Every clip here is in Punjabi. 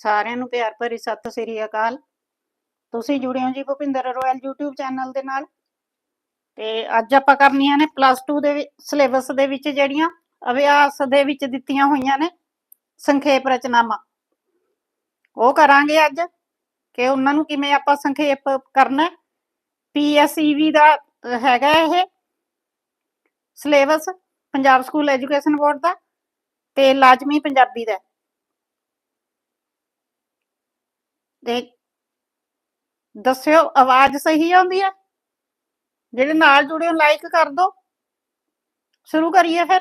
ਸਾਰਿਆਂ ਨੂੰ ਪਿਆਰ ਭਰੀ ਸਤਿ ਸ੍ਰੀ ਅਕਾਲ। ਤੁਸੀਂ ਜੁੜੇ ਹੋ ਜੀ ਭੁਪਿੰਦਰ ਰੋਇਲ YouTube ਚੈਨਲ ਦੇ ਨਾਲ। ਤੇ ਅੱਜ ਆਪਾਂ ਕਰਨੀਆਂ ਨੇ ਪਲੱਸ 2 ਦੇ ਸਿਲੇਬਸ ਦੇ ਵਿੱਚ ਜਿਹੜੀਆਂ ਅਭਿਆਸ ਦੇ ਵਿੱਚ ਦਿੱਤੀਆਂ ਹੋਈਆਂ ਨੇ ਸੰਖੇਪ ਰਚਨਾਵਾਂ। ਉਹ ਕਰਾਂਗੇ ਅੱਜ ਕਿ ਉਹਨਾਂ ਨੂੰ ਕਿਵੇਂ ਆਪਾਂ ਸੰਖੇਪ ਕਰਨਾ ਪੀਐਸਈਵੀ ਦਾ ਹੈਗਾ ਇਹ syllabus Punjab school education board ਦਾ ਤੇ ਲਾਜ਼ਮੀ ਪੰਜਾਬੀ ਦਾ ਤੇ ਦੱਸਿਓ, ਆਵਾਜ਼ ਸਹੀ ਆਉਂਦੀ ਹੈ? ਜਿਹੜੇ ਨਾਲ ਜੁੜੇ ਹੋ ਲਾਈਕ ਕਰ ਦਿਓ ਸ਼ੁਰੂ ਕਰੀਏ ਫਿਰ।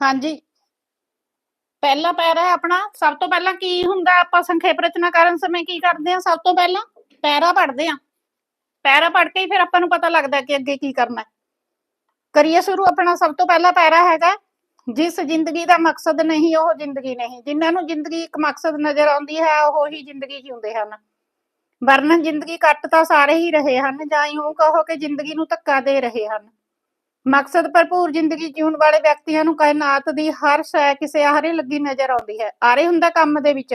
ਹਾਂਜੀ। ਪਹਿਲਾ ਪੈਰਾ ਹੈ ਆਪਣਾ। ਸਭ ਤੋਂ ਪਹਿਲਾਂ ਕੀ ਹੁੰਦਾ? ਆਪਾਂ ਸੰਖੇਪ ਰਚਨਾ ਕਰਨ ਸਮੇਂ ਕੀ ਕਰਦੇ ਹਾਂ? ਸਭ ਤੋਂ ਪਹਿਲਾਂ ਪੈਰਾ ਪੜ੍ਹਦੇ ਹਾਂ। ਪੈਰਾ ਪੜ੍ਹ ਕੇ ਹੀ ਫਿਰ ਆਪਾਂ ਨੂੰ ਪਤਾ ਲੱਗਦਾ ਕਿ ਅੱਗੇ ਕੀ ਕਰਨਾ ਹੈ। ਕਰੀਏ ਸ਼ੁਰੂ ਆਪਣਾ ਸਭ ਤੋਂ ਪਹਿਲਾ ਪੈਰਾ ਹੈਗਾ ਜਿਸ ਜ਼ਿੰਦਗੀ ਦਾ ਮਕਸਦ ਨਹੀਂ, ਉਹ ਜ਼ਿੰਦਗੀ ਨਹੀਂ। ਜਿਨ੍ਹਾਂ ਨੂੰ ਜ਼ਿੰਦਗੀ ਇੱਕ ਮਕਸਦ ਨਜ਼ਰ ਆਉਂਦੀ ਹੈ, ਉਹ ਹੀ ਜ਼ਿੰਦਗੀ ਜਿਉਂਦੇ ਹਨ। ਵਰਨਨ ਜ਼ਿੰਦਗੀ ਕੱਟ ਤਾਂ ਸਾਰੇ ਹੀ ਰਹੇ ਹਨ, ਜਾਂ ਇਉਂ ਕਹੋ ਕਿ ਜ਼ਿੰਦਗੀ ਨੂੰ ਧੱਕਾ ਦੇ ਰਹੇ ਹਨ। ਮਕਸਦ ਭਰਪੂਰ ਜ਼ਿੰਦਗੀ ਜਿਉਣ ਵਾਲੇ ਵਿਅਕਤੀਆਂ ਨੂੰ ਕਾਇਨਾਤ ਦੀ ਹਰ ਸ਼ੈ ਕਿਸੇ ਆਹਰੇ ਲੱਗੀ ਨਜ਼ਰ ਆਉਂਦੀ ਹੈ। ਆਰੇ ਹੁੰਦਾ ਕੰਮ ਦੇ ਵਿੱਚ।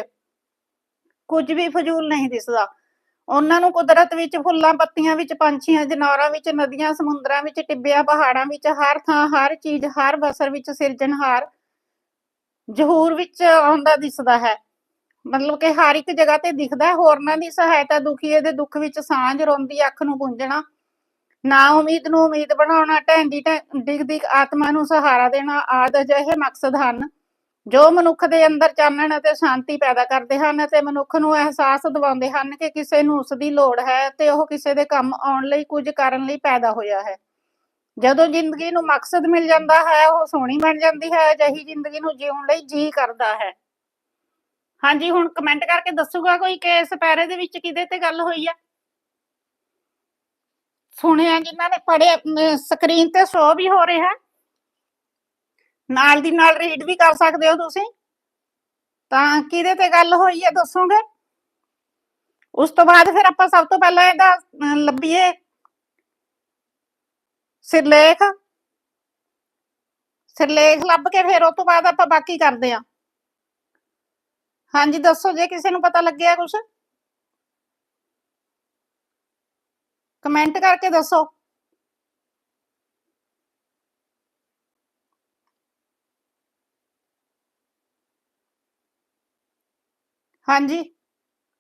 ਕੁਝ ਵੀ ਫਜ਼ੂਲ ਨਹੀਂ ਦਿਸਦਾ। ਉਹਨਾਂ ਨੂੰ ਕੁਦਰਤ ਵਿੱਚ ਫੁੱਲਾਂ ਪੱਤੀਆਂ ਵਿੱਚ, ਪੰਛੀਆਂ, ਜਨੌਰਾਂ ਵਿੱਚ, ਨਦੀਆਂ, ਸਮੁੰਦਰਾਂ ਵਿੱਚ, ਟਿੱਬਿਆਂ, ਪਹਾੜਾਂ ਵਿੱਚ, ਹਰ ਥਾਂ, ਹਰ ਚੀਜ਼, ਹਰ ਬਸਰ ਵਿੱਚ ਸਿਰਜਣਹਾਰ ਜ਼ਹੂਰ ਵਿੱਚ ਆਉਂਦਾ, ਦਿਸਦਾ ਹੈ। ਮਤਲਬ ਕਿ ਹਰ ਇੱਕ ਜਗ੍ਹਾ ਤੇ ਦਿਖਦਾ ਹੋਰਨਾਂ ਦੀ ਸਹਾਇਤਾ ਦੁਖੀਏ ਦੇ ਦੁੱਖ ਵਿੱਚ ਸਾਂਝ ਰੋਂਦੀ, ਅੱਖ ਨੂੰ ਪੁੰਝਣਾ ਨਾ ਉਮੀਦ ਨੂੰ ਉਮੀਦ ਬਣਾਉਣਾ, ਢਹਿੰਦੀ, ਢਹਿ- ਡਿੱਗਦੀ, ਆਤਮਾ ਨੂੰ ਸਹਾਰਾ ਦੇਣਾ ਆਦਿ ਅਜਿਹੇ ਮਕਸਦ ਹਨ। ਜੋ ਮਨੁੱਖ ਦੇ ਅੰਦਰ ਚਾਨਣ ਅਤੇ ਸ਼ਾਂਤੀ ਪੈਦਾ ਕਰਦੇ ਹਨ ਅਤੇ ਮਨੁੱਖ ਨੂੰ ਅਹਿਸਾਸ ਦਿਵਾਉਂਦੇ ਹਨ ਕਿ ਕਿਸੇ ਨੂੰ ਉਸ ਦੀ ਲੋੜ ਹੈ ਤੇ ਉਹ ਕਿਸੇ ਦੇ ਕੰਮ ਆਉਣ ਲਈ, ਕੁਝ ਕਰਨ ਲਈ ਪੈਦਾ ਹੋਇਆ ਹੈ। ਜਦੋਂ ਜ਼ਿੰਦਗੀ ਨੂੰ ਮਕਸਦ ਮਿਲ ਜਾਂਦਾ ਹੈ, ਉਹ ਸੋਹਣੀ ਬਣ ਜਾਂਦੀ ਹੈ, ਅਜਿਹੀ ਜ਼ਿੰਦਗੀ ਨੂੰ ਜਿਉਣ ਲਈ ਜੀ ਕਰਦਾ ਹੈ। ਹਾਂਜੀ, ਹੁਣ ਕਮੈਂਟ ਕਰਕੇ ਦੱਸੂਗਾ ਕੋਈ ਕਿ ਇਸ ਪੈਰੇ ਦੇ ਵਿੱਚ ਕਿਹਦੇ ਤੇ ਗੱਲ ਹੋਈ ਹੈ? ਸੁਣਿਆ ਜਿਨ੍ਹਾਂ ਨੇ ਪੜਿਆ ਸਕਰੀਨ ਤੇ ਸ਼ੋ ਵੀ ਹੋ ਰਿਹਾ। ਨਾਲ ਦੀ ਨਾਲ ਰੀਡ ਵੀ ਕਰ ਸਕਦੇ ਹੋ ਤੁਸੀਂ। ਤਾਂ ਕਿਹਦੇ ਤੇ ਗੱਲ ਹੋਈ ਹੈ ਦੱਸੋਗੇ? ਉਸ ਤੋਂ ਬਾਅਦ ਫਿਰ ਆਪਾਂ ਸਭ ਤੋਂ ਪਹਿਲਾਂ ਇਹਦਾ ਲੱਭੀਏ। ਸਿਰਲੇਖ। ਸਿਰਲੇਖ ਲੱਭ ਕੇ ਫਿਰ ਉਹ ਤੋਂ ਬਾਅਦ ਆਪਾਂ ਬਾਕੀ ਕਰਦੇ ਹਾਂ। ਹਾਂਜੀ, ਦੱਸੋ ਜੇ ਕਿਸੇ ਨੂੰ ਪਤਾ ਲੱਗਿਆ ਕੁਝ ਕਮੈਂਟ ਕਰਕੇ ਦੱਸੋ। ਹਾਂਜੀ।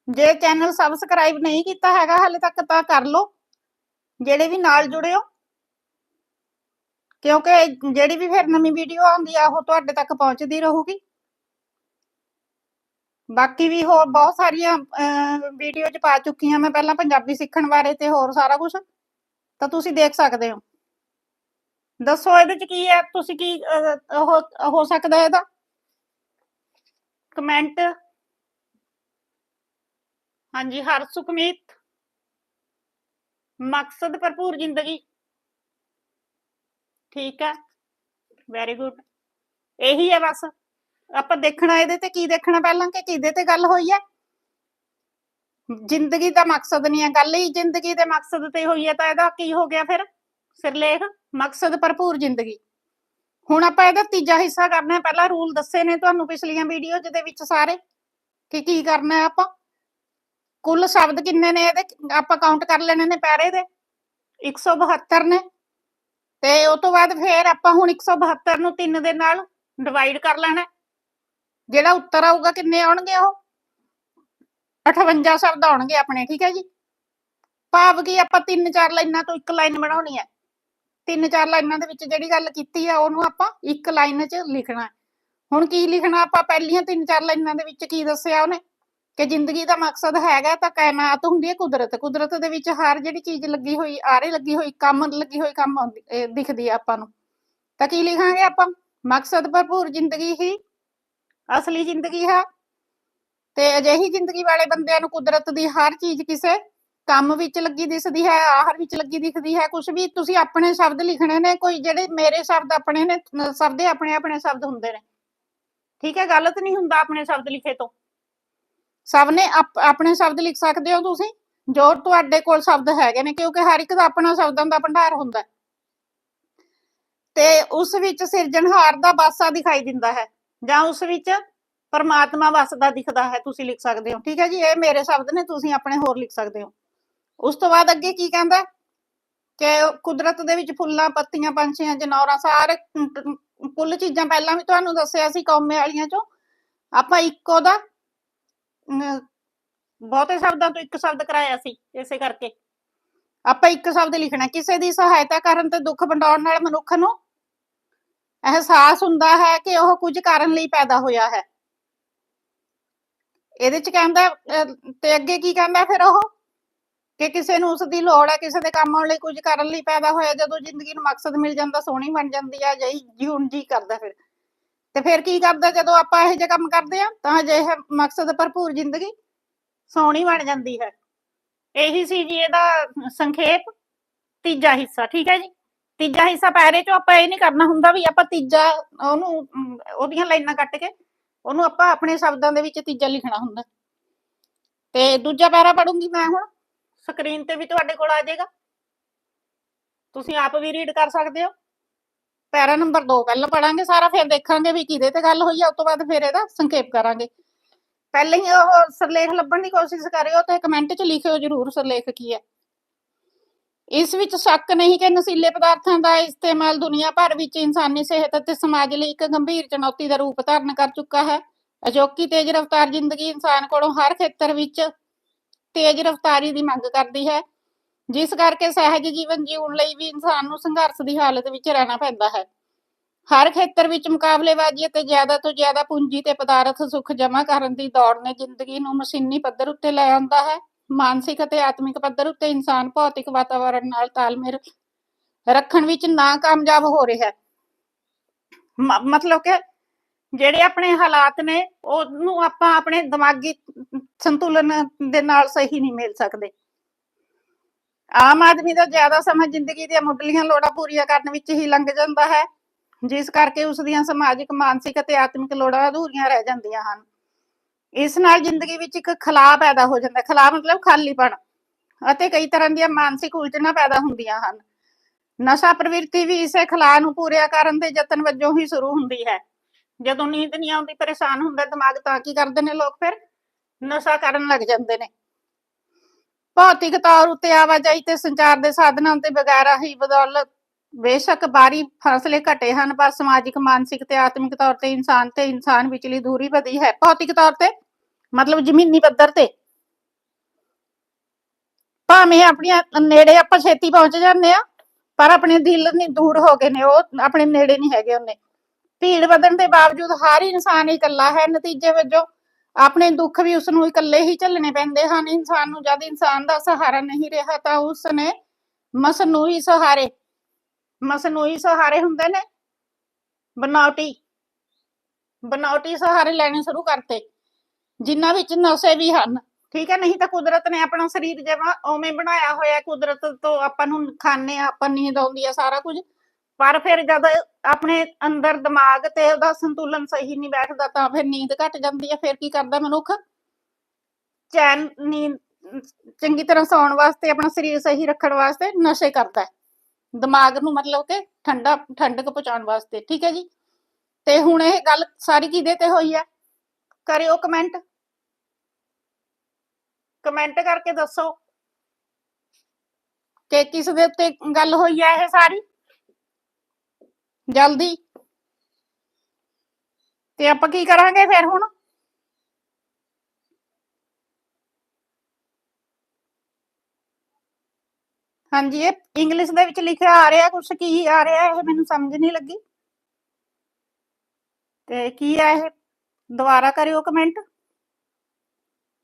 ਜੇ ਚੈਨਲ ਸਬਸਕ੍ਰਾਈਬ ਨਹੀਂ ਕੀਤਾ ਹੈਗਾ ਹਾਲੇ ਤੱਕ ਤਾਂ ਕਰ ਲਓ। ਜਿਹੜੇ ਵੀ ਨਾਲ ਜੁੜੇ ਕਿਉਂਕਿ ਜਿਹੜੀ ਵੀ ਫਿਰ ਨਵੀਂ ਵੀਡੀਓ ਆਉਂਦੀ ਆ, ਉਹ ਤੁਹਾਡੇ ਤੱਕ ਪਹੁੰਚਦੀ ਰਹੂਗੀ। ਬਾਕੀ ਵੀ ਹੋਰ ਬਹੁਤ ਸਾਰੀਆਂ ਵੀਡੀਓ ਚ ਪਾ ਚੁੱਕੀ ਹਾਂ ਮੈਂ ਪਹਿਲਾਂ ਪੰਜਾਬੀ ਸਿੱਖਣ ਬਾਰੇ ਤੇ ਹੋਰ ਸਾਰਾ ਕੁਝ ਤਾਂ ਤੁਸੀਂ ਦੇਖ ਸਕਦੇ ਹੋ। ਦੱਸੋ ਇਹਦੇ ਚ ਕੀ ਹੈ? ਤੁਸੀਂ ਕੀ ਹੋ ਸਕਦਾ ਇਹਦਾ? ਕਮੈਂਟ ਹਾਂਜੀ, ਹਰ ਸੁਖਮੀਤ ਮਕਸਦ ਭਰਪੂਰ ਜ਼ਿੰਦਗੀ। ਠੀਕ ਹੈ? ਵੈਰੀ ਗੁੱਡ ਇਹੀ ਹੈ ਬਸ। ਆਪਾਂ ਦੇਖਣਾ ਇਹਦੇ ਤੇ, ਕੀ ਦੇਖਣਾ ਪਹਿਲਾਂ ਕਿ ਕਿਹਦੇ ਤੇ ਗੱਲ ਹੋਈ ਹੈ? ਜ਼ਿੰਦਗੀ ਦਾ ਮਕਸਦ ਨਹੀਂ ਹੈ ਗੱਲ ਹੀ। ਜ਼ਿੰਦਗੀ ਦੇ ਮਕਸਦ ਤੇ ਹੋਈ ਹੈ ਤਾਂ ਇਹਦਾ ਕੀ ਹੋ ਗਿਆ ਫਿਰ? ਸਿਰਲੇਖ। ਮਕਸਦ ਭਰਪੂਰ ਜ਼ਿੰਦਗੀ। ਹੁਣ ਆਪਾਂ ਇਹਦਾ ਤੀਜਾ ਹਿੱਸਾ ਕਰਨਾ ਹੈ। ਪਹਿਲਾਂ ਰੂਲ ਦੱਸੇ ਨੇ ਤੁਹਾਨੂੰ ਪਿਛਲੀਆਂ ਵੀਡੀਓ ਦੇ ਵਿੱਚ ਸਾਰੇ ਕਿ ਕੀ ਕਰਨਾ ਹੈ ਆਪਾਂ? ਕੁੱਲ ਸ਼ਬਦ ਕਿੰਨੇ ਨੇ ਇਹਦੇ? ਆਪਾਂ ਕਾਊਂਟ ਕਰ ਲੈਣੇ ਨੇ ਪੈਰੇ ਦੇ। 172 ਨੇ। ਤੇ ਉਸ ਤੋਂ ਬਾਅਦ ਫੇਰ ਆਪਾਂ ਹੁਣ 172 ਨੂੰ 3 ਦੇ ਨਾਲ ਡਿਵਾਈਡ ਕਰ ਲੈਣਾ। ਜਿਹੜਾ ਉੱਤਰ ਆਊਗਾ ਕਿੰਨੇ ਆਉਣਗੇ ਉਹ? 58 ਸ਼ਬਦ ਆਉਣਗੇ ਆਪਣੇ, ਠੀਕ ਹੈ ਜੀ? ਭਾਵ ਕਿ ਆਪਾਂ ਤਿੰਨ ਚਾਰ ਲਾਈਨਾਂ ਤੋਂ ਇੱਕ ਲਾਈਨ ਬਣਾਉਣੀ ਹੈ। ਤਿੰਨ ਚਾਰ ਲਾਈਨਾਂ ਦੇ ਵਿੱਚ ਜਿਹੜੀ ਗੱਲ ਕੀਤੀ ਆ, ਉਹਨੂੰ ਆਪਾਂ ਇੱਕ ਲਾਈਨ 'ਚ ਲਿਖਣਾ ਹੁਣ ਕੀ ਲਿਖਣਾ? ਆਪਾਂ ਪਹਿਲੀਆਂ ਤਿੰਨ ਚਾਰ ਲਾਈਨਾਂ ਦੇ ਵਿੱਚ ਕੀ ਦੱਸਿਆ ਉਹਨੇ? ਕਿ ਜ਼ਿੰਦਗੀ ਦਾ ਮਕਸਦ ਹੈਗਾ ਤਾਂ ਕਾਇਨਾਤ ਹੁੰਦੀ ਹੈ ਕੁਦਰਤ। ਕੁਦਰਤ ਦੇ ਵਿੱਚ ਹਰ ਜਿਹੜੀ ਚੀਜ਼ ਲੱਗੀ ਹੋਈ, ਆਰੇ ਲੱਗੀ ਹੋਈ, ਕੰਮ ਲੱਗੀ ਹੋਈ, ਕੰਮ ਦਿਖਦੀ ਹੈ ਆਪਾਂ ਨੂੰ। ਤਾਂ ਕੀ ਲਿਖਾਂਗੇ ਆਪਾਂ? ਮਕਸਦ ਭਰਪੂਰ ਜ਼ਿੰਦਗੀ ਹੀ ਅਸਲੀ ਜ਼ਿੰਦਗੀ ਹੈ ਤੇ ਅਜਿਹੀ ਜ਼ਿੰਦਗੀ ਵਾਲੇ ਬੰਦਿਆਂ ਨੂੰ ਕੁਦਰਤ ਦੀ ਹਰ ਚੀਜ਼ ਕਿਸੇ ਕੰਮ ਵਿੱਚ ਲੱਗੀ ਦਿਸਦੀ ਹੈ, ਆਹਰ ਵਿੱਚ ਲੱਗੀ ਦਿਖਦੀ ਹੈ। ਕੁਝ ਵੀ ਤੁਸੀਂ ਆਪਣੇ ਸ਼ਬਦ ਲਿਖਣੇ ਨੇ, ਕੋਈ ਜਿਹੜੇ ਮੇਰੇ ਸ਼ਬਦ ਆਪਣੇ ਨੇ, ਅਹ ਸਭ ਦੇ ਆਪਣੇ ਆਪਣੇ ਸ਼ਬਦ ਹੁੰਦੇ ਨੇ। ਠੀਕ ਹੈ, ਗਲਤ ਨਹੀਂ ਹੁੰਦਾ ਆਪਣੇ ਸ਼ਬਦ ਲਿਖੇ ਤੋਂ। ਸਭ ਨੇ ਆਪਣੇ ਸ਼ਬਦ ਲਿਖ ਸਕਦੇ ਹੋ ਤੁਸੀਂ? ਜੋ ਤੁਹਾਡੇ ਕੋਲ ਸ਼ਬਦ ਹੈਗੇ ਨੇ, ਕਿਉਂਕਿ ਹਰ ਇੱਕ ਦਾ ਆਪਣਾ ਸ਼ਬਦਾਂ ਦਾ ਭੰਡਾਰ ਹੁੰਦਾ ਤੇ ਉਸ ਵਿੱਚ ਸਿਰਜਣਹਾਰ ਦਾ ਵਾਸਾ ਦਿਖਾਈ ਦਿੰਦਾ ਹੈ, ਜਾਂ ਉਸ ਵਿੱਚ ਪਰਮਾਤਮਾ ਵਸਦਾ ਦਿਖਦਾ ਹੈ, ਤੁਸੀਂ ਲਿਖ ਸਕਦੇ ਹੋ। ਠੀਕ ਹੈ ਜੀ, ਇਹ ਮੇਰੇ ਸ਼ਬਦ ਨੇ, ਤੁਸੀਂ ਆਪਣੇ ਹੋਰ ਲਿਖ ਸਕਦੇ ਹੋ। ਉਸ ਤੋਂ ਬਾਅਦ ਅੱਗੇ ਕੀ ਕਹਿੰਦਾ? ਕਿ ਕੁਦਰਤ ਦੇ ਵਿੱਚ ਫੁੱਲਾਂ, ਪੱਤੀਆਂ, ਪੰਛੀਆਂ, ਜਨੌਰਾਂ, ਸਾਰੇ, ਕੁੱਲ ਚੀਜ਼ਾਂ ਪਹਿਲਾਂ ਵੀ ਤੁਹਾਨੂੰ ਦੱਸਿਆ ਸੀ ਕੌਮੇ ਵਾਲੀਆਂ ਚੋਂ। ਆਪਾਂ ਇੱਕੋ ਦਾ ਅਮ, ਬਹੁਤੇ ਸ਼ਬਦਾਂ ਤੋਂ ਇੱਕ ਸ਼ਬਦ ਕਰਾਇਆ ਸੀ ਇਸੇ ਕਰਕੇ। ਆਪਾਂ ਇੱਕ ਸ਼ਬਦ ਲਿਖਣਾ ਕਿਸੇ ਦੀ ਸਹਾਇਤਾ ਕਰਨ ਤੇ ਦੁੱਖ ਵੰਡਾਉਣ ਨਾਲ ਮਨੁੱਖ ਨੂੰ ਅਹਿਸਾਸ ਹੁੰਦਾ ਹੈ ਕਿ ਉਹ ਕੁਝ ਕਰਨ ਲਈ ਪੈਦਾ ਹੋਇਆ ਹੈ। ਇਹਦੇ ਚ ਕਹਿੰਦਾ ਅਹ, ਤੇ ਅੱਗੇ ਕੀ ਕਹਿੰਦਾ ਫਿਰ ਉਹ? ਕਿ ਕਿਸੇ ਨੂੰ ਉਸ ਦੀ ਲੋੜ ਹੈ ਕਿਸੇ ਦੇ ਕੰਮ ਆਉਣ ਲਈ ਕੁਝ ਕਰਨ ਲਈ ਪੈਦਾ ਹੋਇਆ ਜਦੋਂ ਜ਼ਿੰਦਗੀ ਨੂੰ ਮਕਸਦ ਮਿਲ ਜਾਂਦਾ ਸੋਹਣੀ ਬਣ ਜਾਂਦੀ ਆ ਜਈ ਜੀਉਣ ਜੀ ਕਰਦਾ ਫਿਰ। ਤੇ ਫਿਰ ਕੀ ਕਰਦਾ ਜਦੋਂ ਆਪਾਂ ਇਹੋ ਜਿਹੇ ਕੰਮ ਕਰਦੇ ਆ, ਤਾਂ ਅਜਿਹੇ ਮਕਸਦ ਭਰਪੂਰ ਜ਼ਿੰਦਗੀ ਸੋਹਣੀ ਬਣ ਜਾਂਦੀ ਹੈ। ਇਹੀ ਸੀ ਜੀ ਇਹਦਾ ਸੰਖੇਪ, ਤੀਜਾ ਹਿੱਸਾ, ਠੀਕ ਹੈ ਜੀ? ਤੀਜਾ ਹਿੱਸਾ ਪੈਰੇ ਚੋਂ ਆਪਾਂ ਇਹ ਨਹੀਂ ਕਰਨਾ ਹੁੰਦਾ ਵੀ ਆਪਾਂ ਤੀਜਾ ਉਹਨੂੰ ਉਹਦੀਆਂ ਲਾਈਨਾਂ ਕੱਟ ਕੇ ਉਹਨੂੰ ਆਪਾਂ ਆਪਣੇ ਸ਼ਬਦਾਂ ਦੇ ਵਿੱਚ ਤੀਜਾ ਲਿਖਣਾ ਹੁੰਦਾ। ਤੇ ਦੂਜਾ ਪੈਰਾ ਪੜੂੰਗੀ ਮੈਂ ਹੁਣ, ਸਕਰੀਨ ਤੇ ਵੀ ਤੁਹਾਡੇ ਕੋਲ ਆ ਜਾਏਗਾ। ਤੁਸੀਂ ਆਪ ਵੀ ਰੀਡ ਕਰ ਸਕਦੇ ਹੋ। ਪੈਰਾ ਨੰਬਰ 2 ਪਹਿਲਾਂ ਪੜਾਂਗੇ, ਸਾਰਾ ਫਿਰ ਦੇਖਾਂਗੇ ਵੀ ਕਿਹਦੇ ਤੇ ਗੱਲ ਹੋਈ ਆ, ਉਸ ਤੋਂ ਬਾਅਦ ਫਿਰ ਇਹਦਾ ਸੰਖੇਪ ਕਰਾਂਗੇ। ਪਹਿਲਾਂ ਹੀ ਉਹ ਸਰਲੇਖ ਲੱਭਣ ਦੀ ਕੋਸ਼ਿਸ਼ ਕਰਿਓ ਤੇ ਕਮੈਂਟ 'ਚ ਲਿਖਿਓ ਜਰੂਰ ਸਰਲੇਖ ਕੀ ਹੈ। ਇਸ ਵਿੱਚ ਸ਼ੱਕ ਨਹੀਂ ਕਿ ਨਸ਼ੀਲੇ ਪਦਾਰਥਾਂ ਦਾ ਇਸਤੇਮਾਲ ਦੁਨੀਆ ਭਰ ਵਿੱਚ ਇਨਸਾਨੀ ਸਿਹਤ ਅਤੇ ਸਮਾਜ ਲਈ ਇੱਕ ਗੰਭੀਰ ਚੁਣੌਤੀ ਦਾ ਰੂਪ ਧਾਰਨ ਕਰ ਚੁੱਕਾ ਹੈ। ਅਜੋਕੀ ਤੇਜ਼ ਰਫ਼ਤਾਰ ਜ਼ਿੰਦਗੀ ਇਨਸਾਨ ਕੋਲੋਂ ਹਰ ਖੇਤਰ ਵਿੱਚ ਤੇਜ਼ ਰਫ਼ਤਾਰੀ ਦੀ ਮੰਗ ਕਰਦੀ ਹੈ। ਜਿਸ ਕਰਕੇ ਸਹਿਜ ਜੀਵਨ ਜੀਉਣ ਲਈ ਵੀ ਇਨਸਾਨ ਨੂੰ ਸੰਘਰਸ਼ ਦੀ ਹਾਲਤ ਵਿੱਚ ਰਹਿਣਾ ਪੈਂਦਾ ਹੈ। ਹਰ ਖੇਤਰ ਵਿੱਚ ਮੁਕਾਬਲੇਬਾਜ਼ੀ ਅਤੇ ਜ਼ਿਆਦਾ ਤੋਂ ਜ਼ਿਆਦਾ ਪੂੰਜੀ ਤੇ ਪਦਾਰਥ ਸੁੱਖ ਜਮ੍ਹਾਂ ਕਰਨ ਦੀ ਦੌੜ ਨੇ ਜ਼ਿੰਦਗੀ ਨੂੰ ਮਸ਼ੀਨੀ ਪੱਧਰ ਉੱਤੇ ਲੈ ਆਉਂਦਾ ਹੈ। ਮਾਨਸਿਕ ਅਤੇ ਆਤਮਿਕ ਪੱਧਰ ਉੱਤੇ ਇਨਸਾਨ ਭੌਤਿਕ ਵਾਤਾਵਰਣ ਨਾਲ ਤਾਲਮੇਲ ਰੱਖਣ ਵਿੱਚ ਨਾ ਕਾਮਯਾਬ ਹੋ ਰਿਹਾ ਹੈ। ਮਤਲਬ ਕਿ ਜਿਹੜੇ ਆਪਣੇ ਹਾਲਾਤ ਨੇ, ਉਹਨੂੰ ਆਪਾਂ ਆਪਣੇ ਦਿਮਾਗੀ ਸੰਤੁਲਨ ਦੇ ਨਾਲ ਸਹੀ ਨਹੀਂ ਮਿਲ ਸਕਦੇ। ਆਮ ਆਦਮੀ ਦਾ ਜ਼ਿਆਦਾ ਸਮਾਂ ਜ਼ਿੰਦਗੀ ਦੀਆਂ ਮੁੱਢਲੀਆਂ ਲੋੜਾਂ ਪੂਰੀਆਂ ਕਰਨ ਵਿੱਚ ਹੀ ਲੰਘ ਜਾਂਦਾ ਹੈ, ਜਿਸ ਕਰਕੇ ਉਸ ਦੀਆਂ ਸਮਾਜਿਕ, ਮਾਨਸਿਕ ਅਤੇ ਆਤਮਿਕ ਲੋੜਾਂ ਅਧੂਰੀਆਂ ਰਹਿ ਜਾਂਦੀਆਂ ਹਨ। ਇਸ ਨਾਲ ਜ਼ਿੰਦਗੀ ਵਿੱਚ ਇੱਕ ਖਲਾ ਪੈਦਾ ਹੋ ਜਾਂਦਾ ਖਲਾ ਮਤਲਬ ਖਾਲੀਪਣ ਅਤੇ ਕਈ ਤਰ੍ਹਾਂ ਦੀਆਂ ਮਾਨਸਿਕ ਉਲਝਣਾਂ ਪੈਦਾ ਹੁੰਦੀਆਂ ਹਨ। ਨਸ਼ਾ ਪ੍ਰਵਿਰਤੀ ਵੀ ਇਸੇ ਖਲਾਅ ਨੂੰ ਪੂਰਿਆ ਕਰਨ ਦੇ ਯਤਨ ਵਜੋਂ ਹੀ ਸ਼ੁਰੂ ਹੁੰਦੀ ਹੈ। ਜਦੋਂ ਨੀਂਦ ਨਹੀਂ ਆਉਂਦੀ, ਪਰੇਸ਼ਾਨ ਹੁੰਦਾ, ਦਿਮਾਗ ਤਾਂ ਕੀ ਕਰਦੇ ਨੇ ਲੋਕ ਫਿਰ? ਨਸ਼ਾ ਕਰਨ ਲੱਗ ਜਾਂਦੇ ਨੇ। ਭੌਤਿਕ ਤੌਰ ਉੱਤੇ ਆਵਾਜਾਈ ਤੇ ਸੰਚਾਰ ਦੇ ਸਾਧਨਾਂ ਦੇ ਬਗੈਰ ਹੀ ਬਦੌਲਤ ਬੇਸ਼ੱਕ ਬਾਰੀ ਫਾਸਲੇ ਘਟੇ ਹਨ, ਪਰ ਸਮਾਜਿਕ, ਮਾਨਸਿਕ ਤੇ ਆਤਮਿਕ ਤੌਰ ਤੇ ਇਨਸਾਨ ਤੇ ਇਨਸਾਨ ਵਿਚਲੀ ਦੂਰੀ ਵਧੀ ਹੈ। ਭੌਤਿਕ ਤੌਰ ਤੇ ਮਤਲਬ ਜ਼ਮੀਨੀ ਪੱਧਰ ਤੇ। ਭਾਵੇਂ ਆਪਣੀਆਂ ਨੇੜੇ ਆਪਾਂ ਛੇਤੀ ਪਹੁੰਚ ਜਾਂਦੇ ਆ ਪਰ ਆਪਣੇ ਦਿਲ ਨਹੀਂ ਦੂਰ ਹੋ ਗਏ ਨੇ, ਉਹ ਆਪਣੇ ਨੇੜੇ ਨਹੀਂ ਹੈਗੇ ਉਹਨੇ। ਭੀੜ ਵਧਣ ਦੇ ਬਾਵਜੂਦ ਹਰ ਇਨਸਾਨ ਇਕੱਲਾ ਹੈ, ਨਤੀਜੇ ਵਜੋਂ ਆਪਣੇ ਦੁੱਖ ਵੀ ਉਸ ਨੂੰ ਇਕੱਲੇ ਹੀ ਝੱਲਣੇ ਪੈਂਦੇ ਹਨ। ਇਨਸਾਨ ਨੂੰ ਜਦ ਇਨਸਾਨ ਦਾ ਸਹਾਰਾ ਨਹੀਂ ਰਿਹਾ ਤਾਂ ਉਸ ਨੇ ਮਸਨੂਈ ਸਹਾਰੇ ਮਸਨੂਈ ਸਹਾਰੇ ਹੁੰਦੇ ਨੇ। ਬਨਾਵਟੀ ਬਨਾਵਟੀ ਸਹਾਰੇ ਲੈਣੇ ਸ਼ੁਰੂ ਕਰਤੇ, ਜਿਨ੍ਹਾਂ ਵਿੱਚ ਨਸ਼ੇ ਵੀ ਹਨ। ਠੀਕ ਹੈ, ਨਹੀਂ ਤਾਂ ਕੁਦਰਤ ਨੇ ਆਪਣਾ ਸਰੀਰ ਜਿਵੇਂ ਉਵੇਂ ਬਣਾਇਆ ਹੋਇਆ ਕੁਦਰਤ ਤੋਂ ਆਪਾਂ ਨੂੰ ਖਾਣੇ ਆ ਆਪਾਂ ਨੀਂਦ ਆਉਂਦੀ ਆ ਸਾਰਾ ਕੁਝ। ਪਰ ਫਿਰ ਜਦ ਆਪਣੇ ਅੰਦਰ ਦਿਮਾਗ ਤੇ ਉਹਦਾ ਸੰਤੁਲਨ ਸਹੀ ਨਹੀਂ ਬੈਠਦਾ ਤਾਂ ਫਿਰ ਨੀਂਦ ਘਟ ਜਾਂਦੀ ਹੈ ਫਿਰ ਕੀ ਕਰਦਾ ਮਨੁੱਖ? ਚੈਨ, ਨੀਂਦ, ਚੰਗੀ ਤਰ੍ਹਾਂ ਸੌਣ ਵਾਸਤੇ, ਆਪਣਾ ਸਰੀਰ ਸਹੀ ਰੱਖਣ ਵਾਸਤੇ ਨਸ਼ੇ ਕਰਦਾ ਹੈ। ਦਿਮਾਗ ਨੂੰ ਮਤਲਬ ਕਿ ਠੰਡਾ, ਠੰਡਕ ਪਹੁੰਚਾਉਣ ਵਾਸਤੇ, ਠੀਕ ਹੈ ਜੀ? ਤੇ ਹੁਣ ਇਹ ਗੱਲ ਸਾਰੀ ਕਿਹਦੇ ਤੇ ਹੋਈ ਹੈ? ਕਰਿਓ ਕਮੈਂਟ ਕਮੈਂਟ ਕਰਕੇ ਦੱਸੋ ਕਿ ਕਿਸ ਦੇ ਉੱਤੇ ਗੱਲ ਹੋਈ ਹੈ ਇਹ ਸਾਰੀ? ਜਲਦੀ। ਤੇ ਆਪਾਂ ਕੀ ਕਰਾਂਗੇ ਫਿਰ ਹੁਣ? ਹਾਂਜੀ, ਇਹ ਇੰਗਲਿਸ਼ ਦੇ ਵਿੱਚ ਲਿਖਿਆ ਆ ਰਿਹਾ, ਕੁਛ ਕੀ ਆ ਰਿਹਾ ਇਹ ਮੈਨੂੰ ਸਮਝ ਨਹੀਂ ਲੱਗੀ। ਤੇ ਕੀ ਆ ਇਹ? ਦੁਬਾਰਾ ਕਰਿਓ ਕਮੈਂਟ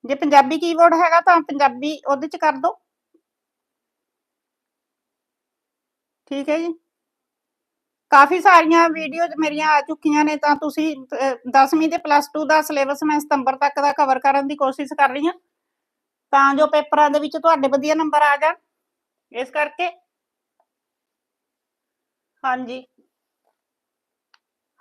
ਜੇ ਪੰਜਾਬੀ ਕੀਬੋਰਡ ਹੈਗਾ ਤਾਂ ਪੰਜਾਬੀ ਉਹਦੇ ਚ ਕਰ ਦਿਓ ਠੀਕ ਹੈ ਜੀ। ਕਾਫੀ ਸਾਰੀਆਂ ਵੀਡੀਓਜ਼ ਮੇਰੀਆਂ ਆ ਚੁੱਕੀਆਂ ਨੇ, ਤਾਂ ਤੁਸੀਂ 10ਵੀਂ ਤੇ ਪਲੱਸ 2 ਦਾ ਸਿਲੇਬਸ ਮੈਂ ਸਤੰਬਰ ਤੱਕ ਦਾ ਕਵਰ ਕਰਨ ਦੀ ਕੋਸ਼ਿਸ਼ ਕਰ ਰਹੀ ਹਾਂ। ਤਾਂ ਜੋ ਪੇਪਰਾਂ ਦੇ ਵਿੱਚ ਤੁਹਾਡੇ ਵਧੀਆ ਨੰਬਰ ਆ ਜਾਣ। ਇਸ ਕਰਕੇ, ਹਾਂਜੀ।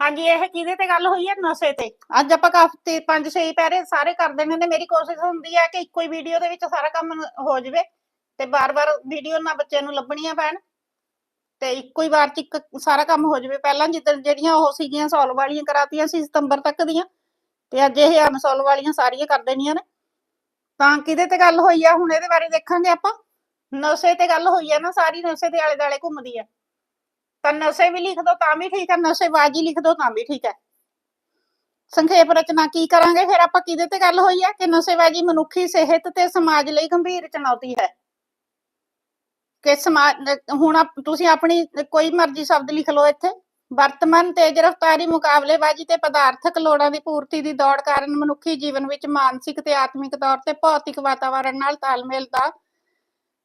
ਹਾਂਜੀ, ਇਹ ਕਿਹਦੇ ਤੇ ਗੱਲ ਹੋਈ ਹੈ? ਨਸ਼ੇ ਤੇ। ਅੱਜ ਆਪਾਂ ਕਾਫੀ, ਪੰਜ ਛੇ ਪੈਰੇ ਸਾਰੇ ਕਰ ਦੇਣੇ ਨੇ। ਮੇਰੀ ਕੋਸ਼ਿਸ਼ ਹੁੰਦੀ ਹੈ ਕਿ ਇੱਕੋ ਹੀ ਵੀਡੀਓ ਦੇ ਵਿੱਚ ਸਾਰਾ ਕੰਮ ਹੋ ਜਾਵੇ ਤੇ ਬਾਰ-ਬਾਰ ਵੀਡੀਓ ਨਾ ਬੱਚਿਆਂ ਨੂੰ ਲੱਭਣੀਆਂ ਪੈਣ। ਤੇ ਇੱਕੋ ਹੀ ਵਾਰ ਚ ਇੱਕ ਸਾਰਾ ਕੰਮ ਹੋ ਜਾਵੇ। ਪਹਿਲਾਂ ਜਿੱਦਣ ਜਿਹੜੀਆਂ ਉਹ ਸੀਗੀਆਂ ਸੋਲਵ ਵਾਲੀਆਂ ਕਰਾਤੀਆਂ ਸੀ ਸਤੰਬਰ ਤੱਕ ਦੀਆਂ, ਤੇ ਅੱਜ ਇਹ ਅਨਸੋਲਵ ਵਾਲੀਆਂ ਸਾਰੀਆਂ ਕਰ ਦੇਣੀਆਂ ਨੇ। ਤਾਂ ਕਿਹਦੇ ਤੇ ਗੱਲ ਹੋਈ ਆ, ਹੁਣ ਇਹਦੇ ਬਾਰੇ ਦੇਖਾਂਗੇ ਆਪਾਂ। ਨਸ਼ੇ ਤੇ ਗੱਲ ਹੋਈ ਆ ਨਾ, ਸਾਰੀ ਨਸ਼ੇ ਦੇ ਆਲੇ ਦੁਆਲੇ ਘੁੰਮਦੀ ਆ। ਤਾਂ ਨਸ਼ੇ ਵੀ ਲਿਖ ਦੋ ਤਾਂ ਵੀ ਠੀਕ ਹੈ ਨਸ਼ੇਬਾਜ਼ੀ ਲਿਖ ਦੋ ਤਾਂ ਵੀ ਠੀਕ ਹੈ ਸੰਖੇਪ ਰਚਨਾ ਕੀ ਕਰਾਂਗੇ? ਫਿਰ ਆਪਾਂ ਕਿਹਦੇ ਤੇ ਗੱਲ ਹੋਈ ਆ? ਕਿ ਨਸ਼ੇਬਾਜ਼ੀ ਮਨੁੱਖੀ ਸਿਹਤ ਤੇ ਸਮਾਜ ਲਈ ਗੰਭੀਰ ਚੁਣੌਤੀ ਹੈ। ਕਿ ਸਮਾਜ ਹੁਣ ਤੁਸੀਂ ਆਪਣੀ ਕੋਈ ਮਰਜ਼ੀ ਸ਼ਬਦ ਲਿਖ ਲਓ ਇੱਥੇ। ਵਰਤਮਾਨ ਤੇਜ਼ ਰਫ਼ਤਾਰੀ ਮੁਕਾਬਲੇਬਾਜ਼ੀ ਤੇ ਪਦਾਰਥਕ ਲੋੜਾਂ ਦੀ ਪੂਰਤੀ ਦੀ ਦੌੜ ਕਾਰਨ ਮਨੁੱਖੀ ਜੀਵਨ ਵਿੱਚ ਮਾਨਸਿਕ ਤੇ ਆਤਮਿਕ ਤੌਰ ਤੇ ਭੌਤਿਕ ਵਾਤਾਵਰਣ ਨਾਲ ਤਾਲਮੇਲ ਦਾ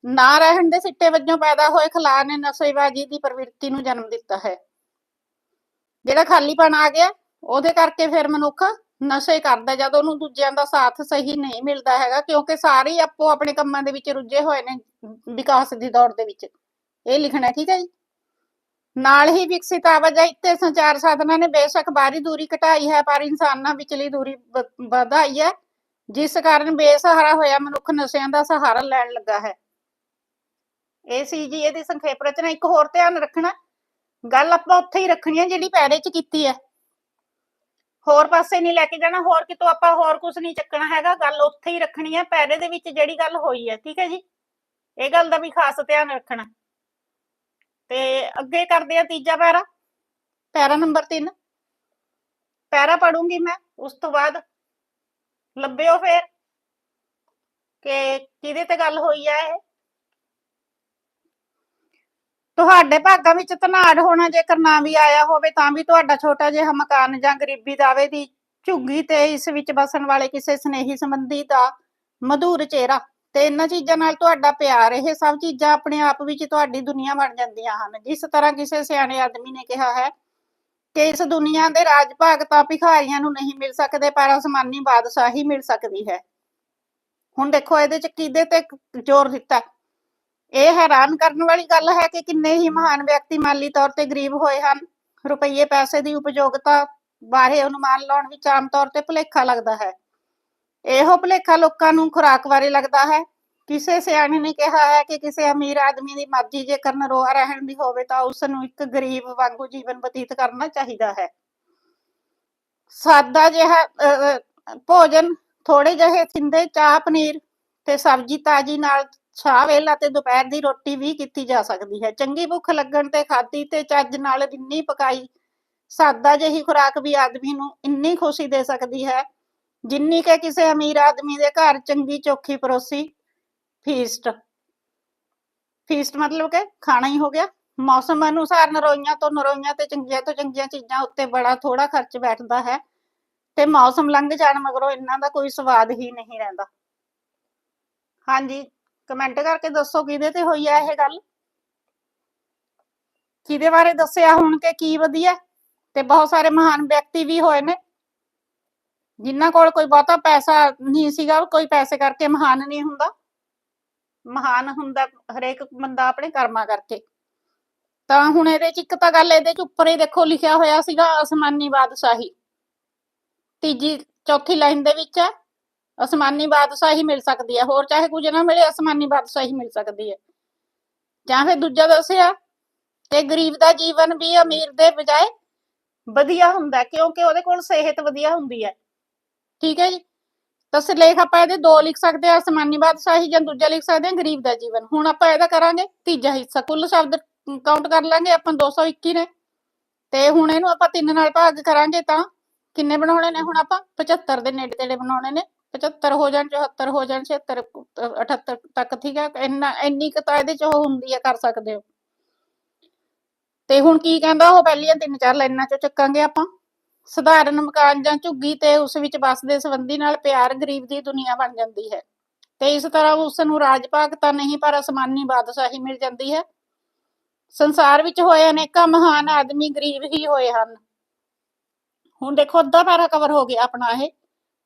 ਨਾ ਰਹਿਣ ਦੇ ਸਿੱਟੇ ਵਜੋਂ ਪੈਦਾ ਹੋਏ ਖਲਾਅ ਨੇ ਨਸ਼ੇਬਾਜ਼ੀ ਦੀ ਪ੍ਰਵਿਰਤੀ ਨੂੰ ਜਨਮ ਦਿੱਤਾ ਹੈ। ਜਿਹੜਾ ਖਾਲੀਪਣ ਆ ਗਿਆ, ਉਹਦੇ ਕਰਕੇ ਫਿਰ ਮਨੁੱਖ ਨਸ਼ੇ ਕਰਦਾ, ਜਦ ਉਹਨੂੰ ਦੂਜਿਆਂ ਦਾ ਸਾਥ ਸਹੀ ਨਹੀਂ ਮਿਲਦਾ ਹੈਗਾ, ਕਿਉਂਕਿ ਸਾਰੇ ਆਪੋ ਆਪਣੇ ਕੰਮਾਂ ਦੇ ਵਿੱਚ ਰੁੱਝੇ ਹੋਏ ਨੇ, ਵਿਕਾਸ ਦੀ ਦੌੜ ਦੇ ਵਿੱਚ। ਇਹ ਲਿਖਣਾ ਠੀਕ ਹੈ ਜੀ? ਨਾਲ ਹੀ ਵਿਕਸਿਤ ਆਵਾਜਾਈ ਤੇ ਸੰਚਾਰ ਸਾਧਨਾਂ ਨੇ ਬੇਸ਼ੱਕ ਬਾਹਰੀ ਦੂਰੀ ਘਟਾਈ ਹੈ, ਪਰ ਇਨਸਾਨਾਂ ਵਿਚਲੀ ਦੂਰੀ ਵਧਾਈ ਹੈ। ਜਿਸ ਕਾਰਨ ਬੇਸਹਾਰਾ ਹੋਇਆ ਮਨੁੱਖ ਨਸ਼ਿਆਂ ਦਾ ਸਹਾਰਾ ਲੈਣ ਲੱਗਾ ਹੈ। ਇਹ ਸੀ ਜੀ, ਇਹਦੀ ਸੰਖੇਪ ਰਚਨਾ। ਇੱਕ ਹੋਰ ਧਿਆਨ ਰੱਖਣਾ। ਗੱਲ ਆਪਾਂ ਉੱਥੇ ਹੀ ਰੱਖਣੀ ਹੈ, ਜਿਹੜੀ ਪੈਰੇ 'ਚ ਕੀਤੀ ਹੈ। ਹੋਰ ਪਾਸੇ ਨਹੀਂ ਲੈ ਕੇ ਜਾਣਾ, ਹੋਰ ਕਿਤੋਂ ਆਪਾਂ ਹੋਰ ਕੁਝ ਨਹੀਂ ਚੱਕਣਾ ਹੈਗਾ, ਗੱਲ ਉੱਥੇ ਹੀ ਰੱਖਣੀ ਹੈ, ਪੈਰੇ ਦੇ ਵਿੱਚ ਜਿਹੜੀ ਗੱਲ ਹੋਈ ਹੈ, ਠੀਕ ਹੈ ਜੀ? ਇਹ ਗੱਲ ਦਾ ਵੀ ਖਾਸ ਧਿਆਨ ਰੱਖਣਾ। ਤੇ ਅੱਗੇ ਕਰਦੇ ਆ ਤੀਜਾ ਪੈਰਾ ਪੈਰਾ ਨੰਬਰ 3 ਪੈਰਾ ਪੜੂੰਗੀ ਮੈਂ, ਉਸ ਤੋਂ ਬਾਅਦ ਲੱਭਿਓ ਫੇਰ ਕਿ ਕਿਹਦੇ ਤੇ ਗੱਲ ਹੋਈ ਆ ਇਹ। ਤੁਹਾਡੇ ਭਾਗਾਂ ਵਿੱਚ ਧਨਾੜ ਹੋਣਾ ਜੇਕਰ ਨਾ ਵੀ ਆਇਆ ਹੋਵੇ ਤਾਂ ਵੀ ਤੁਹਾਡਾ ਛੋਟਾ ਜਿਹਾ ਮਕਾਨ ਜਾਂ ਗਰੀਬੀ ਦਾਵੇ ਦੀ ਝੁੱਗੀ ਤੇ ਇਸ ਵਿੱਚ ਵਸਣ ਵਾਲੇ ਕਿਸੇ ਸਨੇਹੀ ਸੰਬੰਧੀ ਦਾ ਮਧੁਰ ਚਿਹਰਾ। ਤੇ ਇਹਨਾਂ ਚੀਜ਼ਾਂ ਨਾਲ ਤੁਹਾਡਾ ਪਿਆਰ, ਇਹ ਸਭ ਚੀਜ਼ਾਂ ਆਪਣੇ ਆਪ ਵਿੱਚ ਤੁਹਾਡੀ ਦੁਨੀਆ ਬਣ ਜਾਂਦੀਆਂ ਹਨ। ਜਿਸ ਤਰ੍ਹਾਂ ਕਿਸੇ ਸਿਆਣੇ ਆਦਮੀ ਨੇ ਕਿਹਾ ਹੈ ਕਿ ਇਸ ਦੁਨੀਆ ਦੇ ਰਾਜ ਭਾਗ ਤਾਂ ਭਿਖਾਰੀਆਂ ਨੂੰ ਨਹੀਂ ਮਿਲ ਸਕਦੇ, ਪਰ ਅਸਮਾਨੀ ਬਾਦਸ਼ਾਹੀ ਮਿਲ ਸਕਦੀ ਹੈ। ਹੁਣ ਦੇਖੋ, ਇਹਦੇ ਚ ਕਿਹਦੇ ਤੇ ਜ਼ੋਰ ਦਿੱਤਾ ਇਹ ਹੈਰਾਨ ਕਰਨ ਵਾਲੀ ਗੱਲ ਹੈ ਕਿ ਕਿੰਨੇ ਹੀ ਮਹਾਨ ਵਿਅਕਤੀ ਮਾਲੀ ਤੌਰ ਤੇ ਗਰੀਬ ਹੋਏ ਹਨ। ਰੁਪਈਏ ਪੈਸੇ ਦੀ ਉਪਯੋਗਤਾ ਬਾਰੇ ਅਨੁਮਾਨ ਲਾਉਣ ਵਿੱਚ ਆਮ ਤੌਰ ਤੇ ਭੁਲੇਖਾ ਲੱਗਦਾ ਹੈ। ਇਹੋ ਭੁਲੇਖਾ ਲੋਕਾਂ ਨੂੰ ਖੁਰਾਕ ਬਾਰੇ ਲੱਗਦਾ ਹੈ। ਕਿਸੇ ਸਿਆਣੇ ਨੇ ਕਿਹਾ ਹੈ ਕਿ ਕਿਸੇ ਅਮੀਰ ਆਦਮੀ ਦੀ ਮਰਜ਼ੀ ਜੇਕਰ ਨਰੋਆ ਰਹਿਣ ਦੀ ਹੋਵੇ ਤਾਂ ਉਸ ਨੂੰ ਇੱਕ ਗਰੀਬ ਵਾਂਗੂ ਜੀਵਨ ਬਤੀਤ ਕਰਨਾ ਚਾਹੀਦਾ ਹੈ। ਸਾਦਾ ਜਿਹਾ ਅਹ, ਭੋਜਨ ਥੋੜੇ ਜਿਹੇ ਥਿੰਦੇ ਚਾਹ ਪਨੀਰ ਤੇ ਸਬਜ਼ੀ ਤਾਜੀ ਨਾਲ ਛਾਹ ਵੇਲਾ ਤੇ ਦੁਪਹਿਰ ਦੀ ਰੋਟੀ ਵੀ ਕੀਤੀ ਜਾ ਸਕਦੀ ਹੈ। ਚੰਗੀ ਭੁੱਖ ਲੱਗਣ ਤੇ ਖਾਦੀ ਤੇ ਚੱਜ ਨਾਲ ਰਿੰਨੀ ਪਕਾਈ, ਸਾਦਾ ਜਿਹੀ ਖੁਰਾਕ ਵੀ ਆਦਮੀ ਨੂੰ ਇੰਨੀ ਖੁਸ਼ੀ ਦੇ ਸਕਦੀ ਹੈ, ਜਿੰਨੀ ਕਿ ਕਿਸੇ ਅਮੀਰ ਆਦਮੀ ਦੇ ਘਰ ਚੰਗੀ ਚੋਖੀ ਪਰੋਸੀ ਫੀਸਟ ਫੀਸਟ ਮਤਲਬ ਕਿ ਖਾਣਾ ਹੀ ਹੋ ਗਿਆ। ਮੌਸਮ ਅਨੁਸਾਰ ਨਰੋਈਆਂ ਤੋਂ ਨਰੋਈਆਂ ਤੇ ਚੰਗੀਆਂ ਤੋਂ ਚੰਗੀਆਂ ਚੀਜ਼ਾਂ ਉੱਤੇ ਬੜਾ ਥੋੜਾ ਖਰਚ ਬੈਠਦਾ ਹੈ ਤੇ ਮੌਸਮ ਲੰਘ ਜਾਣ ਮਗਰੋਂ ਇਹਨਾਂ ਦਾ ਕੋਈ ਸਵਾਦ ਹੀ ਨਹੀਂ ਰਹਿੰਦਾ। ਹਾਂਜੀ। ਕਮੈਂਟ ਕਰਕੇ ਦੱਸੋ ਕਿਹਦੇ ਤੇ ਹੋਈ ਆ ਇਹ ਗੱਲ? ਕਿਹਦੇ ਬਾਰੇ ਦੱਸਿਆ ਹੁਣ ਕਿ ਕੀ ਵਧੀਆ? ਤੇ ਬਹੁਤ ਸਾਰੇ ਮਹਾਨ ਵਿਅਕਤੀ ਵੀ ਹੋਏ ਨੇ। ਜਿਨ੍ਹਾਂ ਕੋਲ ਕੋਈ ਬਹੁਤਾ ਪੈਸਾ ਨਹੀਂ ਸੀਗਾ, ਕੋਈ ਪੈਸੇ ਕਰਕੇ ਮਹਾਨ ਨਹੀਂ ਹੁੰਦਾ। ਮਹਾਨ ਹੁੰਦਾ ਹਰੇਕ ਬੰਦਾ ਆਪਣੇ ਕਰਮਾਂ ਕਰਕੇ। ਤਾਂ ਹੁਣ ਇਹਦੇ ਚ ਇੱਕ ਤਾਂ ਗੱਲ ਇਹਦੇ ਚ ਉੱਪਰ ਹੀ ਦੇਖੋ ਲਿਖਿਆ ਹੋਇਆ ਸੀਗਾ, ਅਸਮਾਨੀ ਬਾਦਸ਼ਾਹੀ। ਤੀਜੀ, ਚੌਥੀ ਲਾਈਨ ਦੇ ਵਿੱਚ ਹੈ। ਅਸਮਾਨੀ ਬਾਦਸ਼ਾਹੀ ਮਿਲ ਸਕਦੀ ਹੈ। ਹੋਰ ਚਾਹੇ ਕੁਝ ਨਾ ਮਿਲੇ ਅਸਮਾਨੀ ਬਾਦਸ਼ਾਹੀ ਮਿਲ ਸਕਦੀ ਹੈ। ਜਾਂ ਫਿਰ ਦੂਜਾ ਦੱਸਿਆ ਕਿ ਗਰੀਬ ਦਾ ਜੀਵਨ ਵੀ ਅਮੀਰ ਦੇ ਬਜਾਏ ਵਧੀਆ ਹੁੰਦਾ ਹੈ, ਕਿਉਂਕਿ ਉਹਦੇ ਕੋਲ ਸਿਹਤ ਵਧੀਆ ਹੁੰਦੀ ਹੈ। ਠੀਕ ਹੈ ਜੀ। ਤਾਂ ਸਿਰਲੇਖ ਆਪਾਂ ਇਹਦੇ ਦੋ ਲਿਖ ਸਕਦੇ ਆ ਅਸਮਾਨੀ ਬਾਦਸ਼ਾਹੀ ਜਾਂ ਦੂਜਾ ਲਿਖ ਸਕਦੇ ਆ ਗਰੀਬ ਦਾ ਜੀਵਨ। ਹੁਣ ਆਪਾਂ ਇਹਦਾ ਕਰਾਂਗੇ ਤੀਜਾ ਹਿੱਸਾ। ਕੁੱਲ ਸ਼ਬਦ ਕਾਊਂਟ ਕਰ ਲਾਂਗੇ ਆਪਾਂ 221 ਨੇ। ਤੇ ਹੁਣ ਇਹਨੂੰ ਆਪਾਂ ਤਿੰਨ ਨਾਲ ਭਾਗ ਕਰਾਂਗੇ ਤਾਂ ਕਿੰਨੇ ਬਣਾਉਣੇ ਨੇ ਹੁਣ ਆਪਾਂ? 75 ਦੇ ਨੇੜੇ ਤੇੜੇ ਬਣਾਉਣੇ ਨੇ। 75 ਹੋ ਜਾਣ 74 ਹੋ ਜਾਣ 76 78 ਤੱਕ ਠੀਕ ਹੈ ਇੰਨਾ, ਇੰਨੀ ਕੁ ਤਾਂ ਇਹਦੇ ਚ ਉਹ ਹੁੰਦੀ ਹੈ ਕਰ ਸਕਦੇ ਹੋ। ਤੇ ਹੁਣ ਕੀ ਕਹਿੰਦਾ ਉਹ ਪਹਿਲੀਆਂ ਤਿੰਨ ਚਾਰ ਲਾਈਨਾਂ ਚੋਂ ਚੱਕਾਂਗੇ ਆਪਾਂ। ਸਧਾਰਨ ਮਕਾਨ ਜਾਂ ਝੁੱਗੀ ਤੇ ਉਸ ਵਿੱਚ ਵਸਦੇ ਸੰਬੰਧੀ ਨਾਲ ਪਿਆਰ ਗਰੀਬ ਦੀ ਦੁਨੀਆ ਬਣ ਜਾਂਦੀ ਹੈ। ਤੇ ਇਸ ਤਰ੍ਹਾਂ ਉਸ ਨੂੰ ਰਾਜ ਭਾਗ ਤਾਂ ਨਹੀਂ, ਪਰ ਅਸਮਾਨੀ ਬਾਦਸ਼ਾਹੀ ਮਿਲ ਜਾਂਦੀ ਹੈ। ਸੰਸਾਰ ਵਿੱਚ ਹੋਏ ਅਨੇਕਾਂ ਮਹਾਨ ਆਦਮੀ ਗਰੀਬ ਹੀ ਹੋਏ ਹਨ। ਹੁਣ ਦੇਖੋ, ਅੱਧਾ ਪੈਰਾ ਕਵਰ ਹੋ ਗਿਆ ਆਪਣਾ ਇਹ।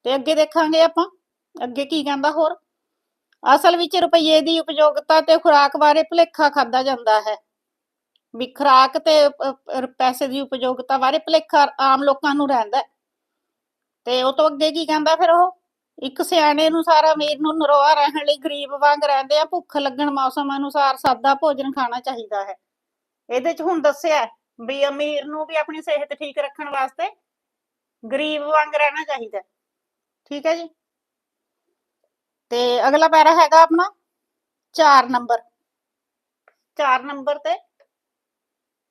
ਤੇ ਅੱਗੇ ਦੇਖਾਂਗੇ ਆਪਾਂ, ਅੱਗੇ ਕੀ ਕਹਿੰਦਾ ਹੋਰ। ਅਸਲ ਵਿੱਚ ਰੁਪਈਏ ਦੀ ਉਪਯੋਗਤਾ ਤੇ ਖੁਰਾਕ ਬਾਰੇ ਭੁਲੇਖਾ ਖਾਦਾ ਜਾਂਦਾ ਹੈ। ਵੀ ਖੁਰਾਕ ਤੇ ਪੈਸੇ ਦੀ ਉਪਯੋਗਤਾ ਬਾਰੇ ਭੁਲੇਖਾ ਆਮ ਲੋਕਾਂ ਨੂੰ ਰਹਿੰਦਾ ਤੇ ਉਹ ਤੋਂ ਅੱਗੇ ਕੀ ਕਹਿੰਦਾ ਫਿਰ ਉਹ? ਇੱਕ ਸਿਆਣੇ ਅਨੁਸਾਰ ਅਮੀਰ ਨੂੰ ਨਰੋਆ ਰਹਿਣ ਲਈ ਗਰੀਬ ਵਾਂਗ ਰਹਿੰਦੇ ਆ, ਭੁੱਖ ਲੱਗਣ ਮੌਸਮ ਅਨੁਸਾਰ ਸਾਦਾ ਭੋਜਨ ਖਾਣਾ ਚਾਹੀਦਾ ਹੈ। ਇਹਦੇ ਚ ਹੁਣ ਦੱਸਿਆ ਵੀ ਅਮੀਰ ਨੂੰ ਵੀ ਆਪਣੀ ਸਿਹਤ ਠੀਕ ਰੱਖਣ ਵਾਸਤੇ ਗਰੀਬ ਵਾਂਗ ਰਹਿਣਾ ਚਾਹੀਦਾ ਠੀਕ ਹੈ ਜੀ। ਤੇ ਅਗਲਾ ਪੈਰਾ ਹੈਗਾ ਆਪਣਾ 4 ਨੰਬਰ। 4 ਨੰਬਰ ਤੇ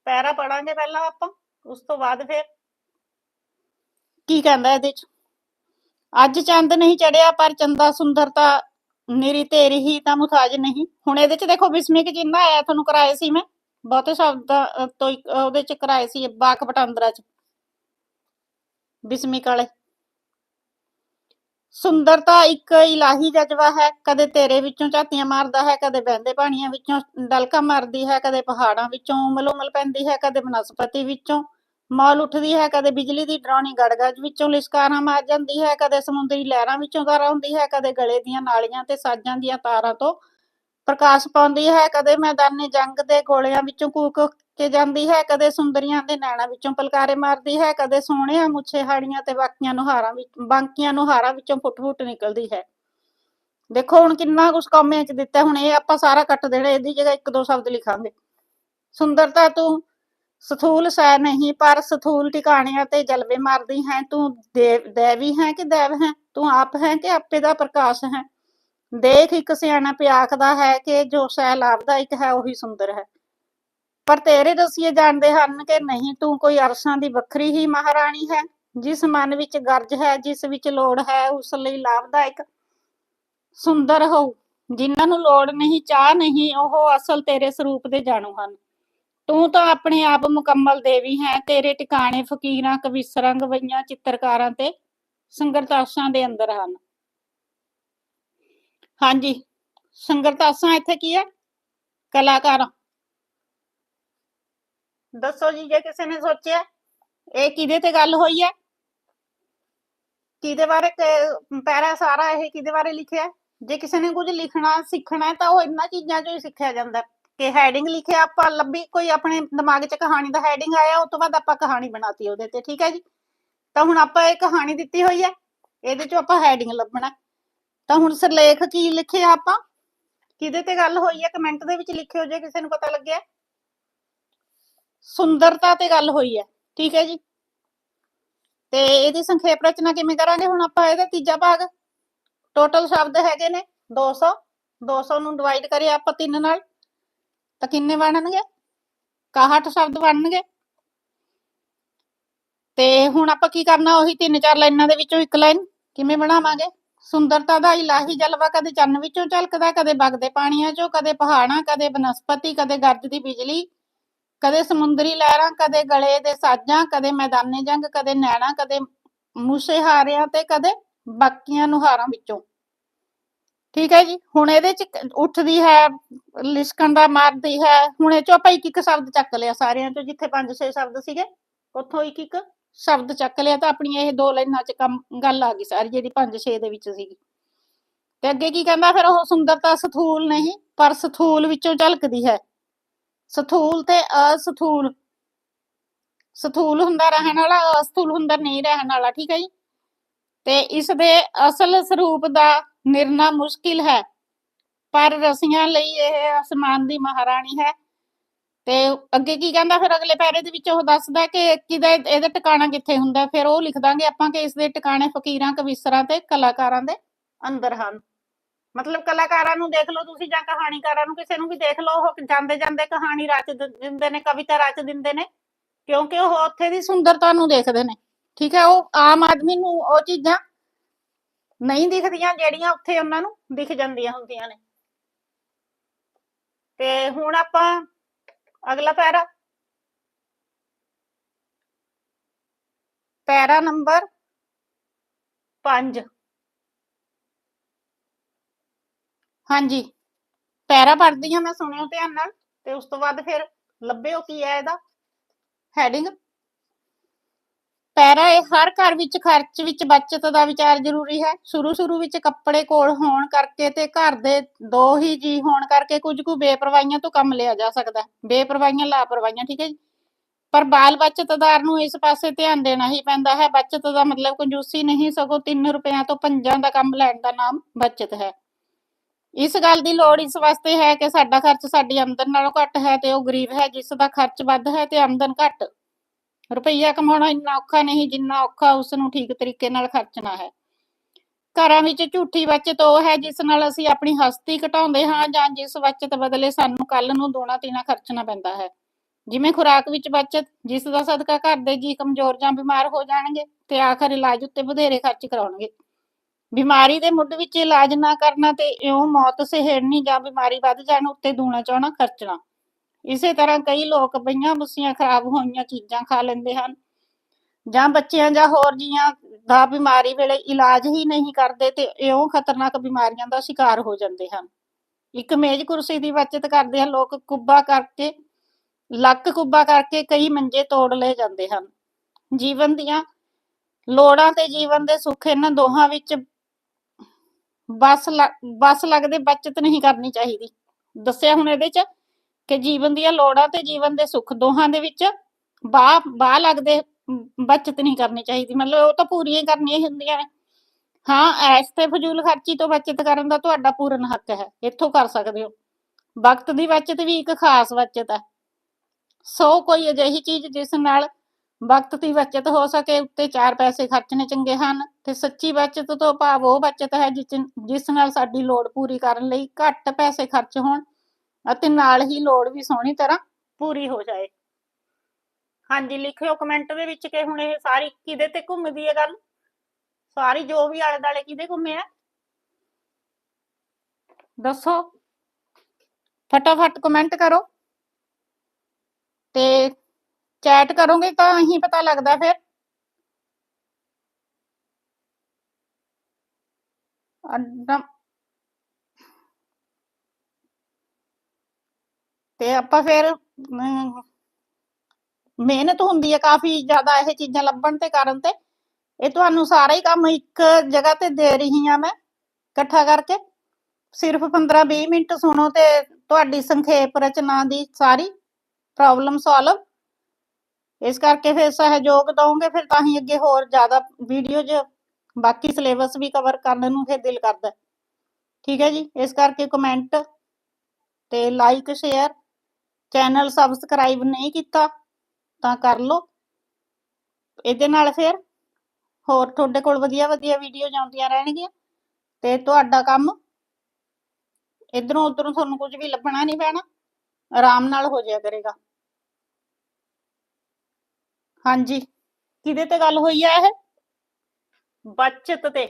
ਪੈਰਾ ਪੜਾਂਗੇ ਪਹਿਲਾਂ ਆਪਾਂ, ਉਸ ਤੋਂ ਬਾਅਦ ਫਿਰ ਕੀ ਕਹਿੰਦਾ ਇਹਦੇ ਚ? ਅੱਜ ਚੰਦ ਨਹੀਂ ਚੜਿਆ, ਪਰ ਚੰਦਾ ਸੁੰਦਰਤਾ ਨਿਰੀ ਤੇਰੀ ਹੀ ਤਾਂ ਮੁਤਾਜ ਨਹੀਂ। ਹੁਣ ਇਹਦੇ ਚ ਦੇਖੋ ਬਿਸਮਿਕ ਜਿੰਨਾ ਆਇਆ ਤੁਹਾਨੂੰ ਕਰਾਏ ਸੀ ਮੈਂ, ਬਹੁਤੇ ਸ਼ਬਦਾਂ ਤੋਂ ਉਹਦੇ ਚ ਕਰਾਏ ਸੀ ਬਾਕ ਪਟਾਂਦਰਾ ਚ। ਬਿਸਮਿਕ ਵਾਲੇ। ਸੁੰਦਰਤਾ ਇੱਕ ਇਲਾਹੀ ਜਜ਼ਬਾ ਹੈ, ਕਦੇ ਤੇਰੇ ਵਿੱਚੋਂ ਝਾਤੀਆਂ ਮਾਰਦਾ ਹੈ, ਕਦੇ ਵਹਿੰਦੇ ਪਾਣੀਆਂ ਵਿੱਚੋਂ ਡਲਕਾ ਮਾਰਦੀ ਹੈ, ਕਦੇ ਪਹਾੜਾਂ ਵਿੱਚੋਂ ਉਮਲ-ਉਮਲ ਪੈਂਦੀ ਹੈ, ਕਦੇ ਬਨਸਪਤੀ ਵਿੱਚੋਂ ਮੌਲ ਉੱਠਦੀ ਹੈ, ਕਦੇ ਬਿਜਲੀ ਦੀ ਡਰਾਉਣੀ ਗੜਗੜ ਵਿੱਚੋਂ ਲਿਸ਼ਕਾਰਾਂ ਮਾਰ ਜਾਂਦੀ ਹੈ, ਕਦੇ ਸਮੁੰਦਰੀ ਲਹਿਰਾਂ ਵਿੱਚੋਂ ਧਾਰਾ ਹੁੰਦੀ ਹੈ, ਕਦੇ ਗਲੇ ਦੀਆਂ ਨਾਲੀਆਂ ਤੇ ਸਾਜ਼ਾਂ ਦੀਆਂ ਤਾਰਾਂ ਤੋਂ ਪ੍ਰਕਾਸ਼ ਪਾਉਂਦੀ ਹੈ, ਕਦੇ ਮੈਦਾਨੇ ਜੰਗ ਦੇ ਗੋਲਿਆਂ ਵਿੱਚੋਂ ਕੂਕ ਕੇ ਜਾਂਦੀ ਹੈ, ਕਦੇ ਸੁੰਦਰੀਆਂ ਦੇ ਨੈਣਾਂ ਵਿੱਚੋਂ ਪਲਕਾਰੇ ਮਾਰਦੀ ਹੈ, ਕਦੇ ਸੋਹਣਿਆਂ ਮੁੱਛੇ ਹਾੜੀਆਂ ਤੇ ਬਾਕੀਆਂ ਨੂੰ ਹਾਰਾਂ ਵਿੱਚ, ਬਾਂਕੀਆਂ ਨੂੰ ਹਾਰਾਂ ਵਿੱਚੋਂ ਫੁੱਟ-ਫੁੱਟ ਨਿਕਲਦੀ ਹੈ। ਦੇਖੋ ਹੁਣ ਕਿੰਨਾ ਕੁਝ ਕੌਮਿਆਂ ਚ ਦਿੱਤਾ, ਹੁਣ ਇਹ ਆਪਾਂ ਸਾਰਾ ਕੱਟ ਦੇਣਾ, ਇਹਦੀ ਜਗ੍ਹਾ ਇੱਕ ਦੋ ਸ਼ਬਦ ਲਿਖਾਂਗੇ। ਸੁੰਦਰਤਾ ਤੂੰ ਸਥੂਲ ਸੈ ਨਹੀਂ, ਪਰ ਸਥੂਲ ਟਿਕਾਣਿਆਂ ਤੇ ਜਲਵੇ ਮਾਰਦੀ ਹੈ, ਤੂੰ ਦੇਵ, ਦੇਵੀ ਹੈ ਕਿ ਦੇਵ ਹੈ? ਤੂੰ ਆਪ ਹੈ ਕਿ ਆਪੇ ਦਾ ਪ੍ਰਕਾਸ਼ ਹੈ? ਦੇਖ ਇੱਕ ਸਿਆਣਾ ਪਿਆਖਦਾ ਹੈ ਕਿ ਜੋ ਸੈ ਲਾਭਦਾਇਕ ਹੈ, ਉਹੀ ਸੁੰਦਰ ਹੈ। ਪਰ ਤੇਰੇ ਰਸੀਏ ਜਾਣਦੇ ਹਨ ਕਿ ਨਹੀਂ, ਤੂੰ ਕੋਈ ਅਰਸ਼ਾਂ ਦੀ ਵੱਖਰੀ ਹੀ ਮਹਾਰਾਣੀ ਹੈ। ਜਿਸ ਮਨ ਵਿੱਚ ਗਰਜ ਹੈ, ਜਿਸ ਵਿੱਚ ਲੋੜ ਹੈ, ਉਸ ਲਈ ਲਾਭਦਾਇਕ ਸੁੰਦਰ ਹੋ ਜਿਨ੍ਹਾਂ ਨੂੰ ਲੋੜ ਨਹੀਂ, ਚਾਹ ਨਹੀਂ, ਉਹ ਅਸਲ ਤੇਰੇ ਸਰੂਪ ਦੇ ਜਾਣੂ ਹਨ। ਤੂੰ ਤਾਂ ਆਪਣੇ ਆਪ ਮੁਕੰਮਲ ਦੇਵੀ ਹੈ। ਤੇਰੇ ਟਿਕਾਣੇ ਫਕੀਰਾਂ ਕਵਿਸਰਾਂ ਗਵਈਆਂ ਚਿੱਤਰਕਾਰਾਂ ਤੇ ਸੰਗਰਤਾਸਾਂ ਦੇ ਅੰਦਰ ਹਨ। ਹਾਂਜੀ, ਸੰਗਰਤਾਸਾਂ ਇੱਥੇ ਕੀ ਹੈ? ਕਲਾਕਾਰਾਂ। ਦੱਸੋ ਜੀ, ਜੇ ਕਿਸੇ ਨੇ ਸੋਚਿਆ, ਇਹ ਕਿਹਦੇ ਤੇ ਗੱਲ ਹੋਈ ਹੈ? ਕਿਹਦੇ ਬਾਰੇ ਪੈਰਾ ਸਾਰਾ ਇਹ ਕਿਹਦੇ ਬਾਰੇ ਲਿਖਿਆ? ਜੇ ਕਿਸੇ ਨੇ ਕੁਝ ਲਿਖਣਾ, ਸਿੱਖਣਾ ਤਾਂ ਉਹ ਇਹਨਾਂ ਚੀਜ਼ਾਂ ਚੋਂ ਹੀ ਸਿੱਖਿਆ ਜਾਂਦਾ। ਕਿ ਹੈਡਿੰਗ ਲਿਖਿਆ, ਆਪਾਂ ਲੱਭੀ, ਕੋਈ ਆਪਣੇ ਦਿਮਾਗ 'ਚ ਕਹਾਣੀ ਦਾ ਹੈਡਿੰਗ ਆਇਆ ਉਸ ਤੋਂ ਬਾਅਦ ਆਪਾਂ ਕਹਾਣੀ ਬਣਾਤੀ ਉਹਦੇ ਤੇ, ਠੀਕ ਹੈ ਜੀ? ਤਾਂ ਹੁਣ ਆਪਾਂ ਇਹ ਕਹਾਣੀ ਦਿੱਤੀ ਹੋਈ ਹੈ, ਇਹਦੇ 'ਚੋਂ ਆਪਾਂ ਹੈਡਿੰਗ ਲੱਭਣਾ ਤਾਂ ਹੁਣ ਸਿਰਲੇਖ ਕੀ ਲਿਖਿਆ ਆਪਾਂ? ਕਿਹਦੇ ਤੇ ਗੱਲ ਹੋਈ ਹੈ? ਕਮੈਂਟ ਦੇ ਵਿੱਚ ਲਿਖਿਓ, ਜੇ ਕਿਸੇ ਨੂੰ ਪਤਾ ਲੱਗਿਆ। ਸੁੰਦਰਤਾ ਤੇ ਗੱਲ ਹੋਈ ਹੈ, ਠੀਕ ਹੈ ਜੀ। ਤੇ ਇਹਦੀ ਸੰਖੇਪ ਰਚਨਾ ਕਿਵੇਂ ਕਰਾਂਗੇ? ਹੁਣ ਆਪਾਂ ਇਹਦਾ ਤੀਜਾ ਭਾਗ। ਟੋਟਲ ਸ਼ਬਦ ਹੈਗੇ ਨੇ 200 200 ਨੂੰ ਡਿਵਾਈਡ ਕਰਿਆ ਆਪਾਂ 3 ਨਾਲ। ਤਾਂ ਕਿੰਨੇ ਬਣਨਗੇ? 61 ਸ਼ਬਦ ਬਣਨਗੇ। ਤੇ ਹੁਣ ਆਪਾਂ ਕੀ ਕਰਨਾ? ਉਹੀ ਤਿੰਨ ਚਾਰ ਲਾਈਨਾਂ ਦੇ ਵਿੱਚੋਂ ਇੱਕ ਲਾਈਨ ਕਿਵੇਂ ਬਣਾਵਾਂਗੇ? ਸੁੰਦਰਤਾ ਦਾ ਇਲਾਹੀ ਜਲਵਾ ਕਦੇ ਚੰਨ ਵਿੱਚੋਂ ਝਲਕਦਾ, ਕਦੇ ਵਗਦੇ ਪਾਣੀਆਂ ਚੋਂ, ਕਦੇ ਪਹਾੜਾਂ, ਕਦੇ ਬਨਸਪਤੀ, ਕਦੇ ਗਰਜ ਦੀ ਬਿਜਲੀ। ਕਦੇ ਸਮੁੰਦਰੀ ਲਹਿਰਾਂ, ਕਦੇ ਗਲੇ ਦੇ ਸਾਜ਼ਾਂ, ਕਦੇ ਮੈਦਾਨੇ ਜੰਗ, ਕਦੇ ਨੈਣਾ, ਕਦੇ ਮੂਸੇ ਹਾਰਿਆਂ ਤੇ ਕਦੇ ਬਾਕੀਆਂ ਨੁਹਾਰਾਂ ਵਿੱਚੋਂ। ਠੀਕ ਹੈ ਜੀ? ਹੁਣ ਇਹਦੇ ਚ ਉੱਠਦੀ ਹੈ, ਲਿਸ਼ਕਣ ਦਾ ਮਾਰਦੀ ਹੈ। ਹੁਣ ਇਹ ਚੋਂ ਆਪਾਂ ਇੱਕ ਇੱਕ ਸ਼ਬਦ ਚੱਕ ਲਿਆ ਸਾਰਿਆਂ ਚੋਂ, ਜਿੱਥੇ ਪੰਜ ਛੇ ਸ਼ਬਦ ਸੀਗੇ। ਉੱਥੋਂ ਇੱਕ ਇੱਕ ਸ਼ਬਦ ਚੱਕ ਲਿਆ ਤਾਂ ਆਪਣੀ ਇਹ ਦੋ ਲਾਈਨਾਂ ਚ ਕੰਮ, ਗੱਲ ਆ ਗਈ ਸਾਰੀ, ਜਿਹੜੀ ਪੰਜ ਛੇ ਦੇ ਵਿੱਚ ਸੀਗੀ। ਤੇ ਅੱਗੇ ਕੀ ਕਹਿੰਦਾ, ਫਿਰ ਉਹ ਸੁੰਦਰਤਾ ਸਥੂਲ ਨਹੀਂ, ਪਰ ਸਥੂਲ ਵਿੱਚੋਂ ਝਲਕਦੀ ਹੈ। ਸਥੂਲ ਤੇ ਅਸਥੂਲ। ਸਥੂਲ ਹੁੰਦਾ ਰਹਿਣ ਵਾਲਾ, ਅਸਥੂਲ ਹੁੰਦਾ ਨਹੀਂ ਰਹਿਣ ਵਾਲਾ, ਠੀਕ ਹੈ ਜੀ? ਤੇ ਇਸ ਦੇ ਅਸਲ ਸਰੂਪ ਦਾ ਨਿਰਣਾ ਮੁਸ਼ਕਿਲ ਹੈ। ਪਰ ਰਸੀਆਂ ਲਈ ਇਹ ਅਸਮਾਨ ਦੀ ਮਹਾਰਾਣੀ ਹੈ। ਤੇ ਅੱਗੇ ਕੀ ਕਹਿੰਦਾ ਫਿਰ ਅਗਲੇ ਪੈਰੇ ਦੇ ਵਿੱਚ ਉਹ ਦੱਸਦਾ ਕਿ ਕਿਹਦਾ ਇਹਦਾ ਟਿਕਾਣਾ ਕਿੱਥੇ ਹੁੰਦਾ? ਫਿਰ ਉਹ ਲਿਖ ਦਾਂਗੇ ਆਪਾਂ ਕਿ ਇਸ ਦੇ ਟਿਕਾਣੇ ਫਕੀਰਾਂ, ਕਵਿਸਰਾਂ ਤੇ ਕਲਾਕਾਰਾਂ ਦੇ ਅੰਦਰ ਹਨ। ਮਤਲਬ ਕਲਾਕਾਰਾਂ ਨੂੰ ਦੇਖ ਲਓ ਤੁਸੀਂ ਜਾਂ ਕਹਾਣੀਕਾਰਾਂ ਨੂੰ ਕਿਸੇ ਨੂੰ ਵੀ ਦੇਖ ਲਓ, ਉਹ ਜਾਂਦੇ ਜਾਂਦੇ ਕਹਾਣੀ ਰਚ ਦਿੰਦੇ ਨੇ, ਕਵਿਤਾ ਰਚ ਦਿੰਦੇ ਨੇ, ਕਿਉਂਕਿ ਉਹ ਉੱਥੇ ਦੀ ਸੁੰਦਰਤਾ ਨੂੰ ਦੇਖਦੇ ਨੇ, ਠੀਕ ਹੈ, ਉਹ ਆਮ ਆਦਮੀ ਨੂੰ ਉਹ ਚੀਜ਼ਾਂ ਨਹੀਂ ਦਿਖਦੀਆਂ ਜਿਹੜੀਆਂ ਉੱਥੇ ਉਹਨਾਂ ਨੂੰ ਦਿਖ ਜਾਂਦੀਆਂ ਹੁੰਦੀਆਂ ਨੇ। ਤੇ ਹੁਣ ਆਪਾਂ ਅਗਲਾ ਪੈਰਾ। ਪੈਰਾ ਨੰਬਰ 5 ਹਾਂਜੀ। ਪੈਰਾ ਪੜ੍ਹਦੀ ਹਾਂ ਮੈਂ ਸੁਣਿਓ ਧਿਆਨ ਨਾਲ, ਤੇ ਉਸ ਤੋਂ ਬਾਅਦ ਫਿਰ ਲੱਭਿਓ ਕੀ ਹੈ ਇਹਦਾ? ਹੈਡਿੰਗ ਪੈਰਾ ਇਹ ਹਰ ਘਰ ਵਿੱਚ ਖਰਚ ਵਿੱਚ ਬਚਤ ਦਾ ਵਿਚਾਰ ਜ਼ਰੂਰੀ ਹੈ। ਸ਼ੁਰੂ ਸ਼ੁਰੂ ਵਿੱਚ ਕੱਪੜੇ ਕੋਲ ਹੋਣ ਕਰਕੇ ਤੇ ਘਰ ਦੇ ਦੋ ਹੀ ਜੀ ਹੋਣ ਕਰਕੇ ਕੁਝ ਕੁ ਬੇਪਰਵਾਹੀਆਂ ਤੋਂ ਕੰਮ ਲਿਆ ਜਾ ਸਕਦਾ। ਬੇਪਰਵਾਹੀਆਂ, ਲਾਪਰਵਾਹੀਆਂ, ਠੀਕ ਹੈ ਜੀ? ਪਰ ਬਾਲ ਬਚਤਦਾਰ ਨੂੰ ਇਸ ਪਾਸੇ ਧਿਆਨ ਦੇਣਾ ਹੀ ਪੈਂਦਾ ਹੈ। ਬਚਤ ਦਾ ਮਤਲਬ ਕੰਜੂਸੀ ਨਹੀਂ, ਸਗੋਂ 3 ਰੁਪਿਆਂ ਤੋਂ ਪੰਜਾਂ ਦਾ ਕੰਮ ਲੈਣ ਦਾ ਨਾਮ ਬਚਤ ਹੈ। ਇਸ ਗੱਲ ਦੀ ਲੋੜ ਇਸ ਵਾਸਤੇ ਹੈ ਕਿ ਸਾਡਾ ਖਰਚ ਸਾਡੀ ਆਮਦਨ ਨਾਲੋਂ ਘੱਟ ਹੈ ਤੇ ਉਹ ਗਰੀਬ ਹੈ, ਜਿਸ ਦਾ ਖਰਚ ਵੱਧ ਹੈ ਤੇ ਆਮਦਨ ਘੱਟ। ਰੁਪਈਆ ਕਮਾਉਣਾ ਇੰਨਾ ਔਖਾ ਨਹੀਂ ਜਿੰਨਾ ਔਖਾ ਉਸ ਨੂੰ ਠੀਕ ਤਰੀਕੇ ਨਾਲ ਖਰਚਣਾ ਹੈ। ਘਰਾਂ ਵਿੱਚ ਝੂਠੀ ਬਚਤ ਉਹ ਹੈ ਜਿਸ ਨਾਲ ਅਸੀਂ ਆਪਣੀ ਹਸਤੀ ਘਟਾਉਂਦੇ ਹਾਂ ਜਾਂ ਜਿਸ ਬਚਤ ਬਦਲੇ ਸਾਨੂੰ ਕੱਲ ਨੂੰ ਦੋਣਾ ਤੀਣਾ ਖਰਚਣਾ ਪੈਂਦਾ ਹੈ। ਜਿਵੇਂ ਖੁਰਾਕ ਵਿੱਚ ਬਚਤ, ਜਿਸ ਦਾ ਸਦਕਾ ਘਰ ਦੇ ਜੀ ਕਮਜ਼ੋਰ ਜਾਂ ਬਿਮਾਰ ਹੋ ਜਾਣਗੇ ਤੇ ਆਖਰ ਇਲਾਜ ਉੱਤੇ ਵਧੇਰੇ ਖਰਚ ਕਰਾਉਣਗੇ। ਬਿਮਾਰੀ ਦੇ ਮੁੱਢ ਵਿੱਚ ਇਲਾਜ ਨਾ ਕਰਨਾ ਤੇ ਇਉਂ ਮੌਤ ਸਹੇੜਨੀ ਜਾਂ ਬਿਮਾਰੀ ਵੱਧ ਜਾਣ, ਉੱਤੇ ਦੂਣਾ ਚਾਉਣਾ, ਖਰਚਣਾ। ਇਸੇ ਤਰ੍ਹਾਂ ਕਈ ਲੋਕ ਬਈਆਂ ਬੁੱਸੀਆਂ ਖਰਾਬ ਹੋਈਆਂ ਚੀਜ਼ਾਂ ਖਾ ਲੈਂਦੇ ਹਨ ਜਾਂ ਬੱਚਿਆਂ ਜਾਂ ਹੋਰ ਜੀਆਂ ਦਾ ਬਿਮਾਰੀ ਵੇਲੇ ਇਲਾਜ ਹੀ ਨਹੀਂ ਕਰਦੇ ਤੇ ਇਉਂ ਖਤਰਨਾਕ ਬਿਮਾਰੀਆਂ ਦਾ ਸ਼ਿਕਾਰ ਹੋ ਜਾਂਦੇ ਹਨ। ਇੱਕ ਮੇਜ਼ ਕੁਰਸੀ ਦੀ ਬਚਤ ਕਰਦੇ ਹਨ ਲੋਕ ਕੁੱਬਾ ਕਰਕੇ, ਲੱਕ ਕੁੱਬਾ ਕਰਕੇ ਕਈ ਮੰਜੇ ਤੋੜ ਲਏ ਜਾਂਦੇ ਹਨ। ਜੀਵਨ ਦੀਆਂ ਲੋੜਾਂ ਤੇ ਜੀਵਨ ਦੇ ਸੁੱਖ ਇਹਨਾਂ ਦੋਹਾਂ ਵਿੱਚ ਬਸ ਬਸ ਲੱਗਦੇ ਬਚਤ ਨਹੀਂ ਕਰਨੀ ਚਾਹੀਦੀ। ਦੱਸਿਆ ਹੁਣ ਇਹਦੇ ਚ ਕਿ ਜੀਵਨ ਦੀਆਂ ਲੋੜਾਂ ਤੇ ਜੀਵਨ ਦੇ ਸੁੱਖ ਦੋਹਾਂ ਦੇ ਵਿੱਚ ਬਾਹ ਬਾਹ ਲੱਗਦੇ ਬਚਤ ਨਹੀਂ ਕਰਨੀ ਚਾਹੀਦੀ। ਮਤਲਬ ਉਹ ਤਾਂ ਪੂਰੀਆਂ ਕਰਨੀਆਂ ਹੁੰਦੀਆਂ ਨੇ। ਹਾਂ, ਐਸ ਤੇ ਫਜ਼ੂਲ ਖਰਚੀ ਤੋਂ ਬਚਤ ਕਰਨ ਦਾ ਤੁਹਾਡਾ ਪੂਰਨ ਹੱਕ ਹੈ। ਇੱਥੋਂ ਕਰ ਸਕਦੇ ਹੋ। ਵਕਤ ਦੀ ਬਚਤ ਵੀ ਇੱਕ ਖਾਸ ਬਚਤ ਹੈ। ਸੋ ਕੋਈ ਅਜਿਹੀ ਚੀਜ਼ ਜਿਸ ਨਾਲ ਵਕਤ ਦੀ ਬਚਤ ਹੋ ਸਕੇ, ਉੱਤੇ ਚਾਰ ਪੈਸੇ ਖਰਚਣੇ ਚੰਗੇ ਹਨ, ਤੇ ਸੱਚੀ ਬਚਤ ਤੋਂ ਭਾਵ ਉਹ ਬਚਤ ਹੈ ਜਿਸ ਨਾਲ ਸਾਡੀ ਲੋੜ ਪੂਰੀ ਕਰਨ ਲਈ ਘੱਟ ਪੈਸੇ ਖਰਚ ਹੋਣ ਅਤੇ ਨਾਲ ਹੀ ਲੋੜ ਵੀ ਸੋਹਣੀ ਤਰ੍ਹਾਂ ਪੂਰੀ ਹੋ ਜਾਏ। ਹਾਂਜੀ, ਲਿਖਿਓ ਕਮੈਂਟ ਦੇ ਵਿੱਚ ਕਿ ਹੁਣ ਇਹ ਸਾਰੀ ਕਿਹਦੇ ਤੇ ਘੁੰਮਦੀ ਹੈ ਗੱਲ? ਸਾਰੀ ਜੋ ਵੀ ਆਲੇ ਦਾਲੇ ਕਿਹਦੇ ਘੁੰਮੇ ਆ? ਦੱਸੋ। ਫਟਾਫਟ ਕਮੈਂਟ ਕਰੋ। ਤੇ ਚੈਟ ਕਰੋਗੇ ਤਾਂ ਹੀ ਪਤਾ ਲੱਗਦਾ ਫਿਰ। ਤੇ ਆਪਾਂ ਫਿਰ ਮਿਹਨਤ ਹੁੰਦੀ ਹੈ ਕਾਫੀ ਜ਼ਿਆਦਾ ਇਹ ਚੀਜ਼ਾਂ ਲੱਭਣ ਤੇ ਕਰਨ ਤੇ। ਇਹ ਤੁਹਾਨੂੰ ਸਾਰਾ ਹੀ ਕੰਮ ਇੱਕ ਜਗ੍ਹਾ ਤੇ ਦੇ ਰਹੀ ਹਾਂ ਮੈਂ, ਇਕੱਠਾ ਕਰਕੇ। ਸਿਰਫ 15-20 ਮਿੰਟ ਸੁਣੋ ਤੇ ਤੁਹਾਡੀ ਸੰਖੇਪ ਰਚਨਾ ਦੀ ਸਾਰੀ ਪ੍ਰੋਬਲਮ ਸੋਲਵ ਇਸ ਕਰਕੇ ਫਿਰ ਸਹਿਯੋਗ ਦਵੋਗੇ ਫਿਰ ਤਾਂ ਹੀ ਅੱਗੇ ਹੋਰ ਜ਼ਿਆਦਾ ਵੀਡੀਓਜ਼ ਬਾਕੀ ਸਿਲੇਬਸ ਵੀ ਕਵਰ ਕਰਨ ਨੂੰ ਫਿਰ ਦਿਲ ਕਰਦਾ ਠੀਕ ਹੈ ਜੀ, ਇਸ ਕਰਕੇ ਕਮੈਂਟ ਤੇ ਲਾਈਕ ਸ਼ੇਅਰ ਚੈਨਲ ਸਬਸਕ੍ਰਾਈਬ ਨਹੀਂ ਕੀਤਾ ਤਾਂ ਕਰ ਲਓ। ਇਹਦੇ ਨਾਲ ਫਿਰ ਹੋਰ ਤੁਹਾਡੇ ਕੋਲ ਵਧੀਆ ਵਧੀਆ ਵੀਡੀਓ ਆਉਂਦੀਆਂ ਰਹਿਣਗੀਆਂ ਤੇ ਤੁਹਾਡਾ ਕੰਮ ਇਧਰੋਂ ਉਧਰੋਂ ਤੁਹਾਨੂੰ ਕੁਝ ਵੀ ਲੱਭਣਾ ਨਹੀਂ ਪੈਣਾ, ਆਰਾਮ ਨਾਲ ਹੋ ਜਾਇਆ ਕਰੇਗਾ। ਹਾਂਜੀ। ਕਿਹਦੇ ਤੇ ਗੱਲ ਹੋਈ ਆ ਇਹ? ਬਚਤ ਤੇ।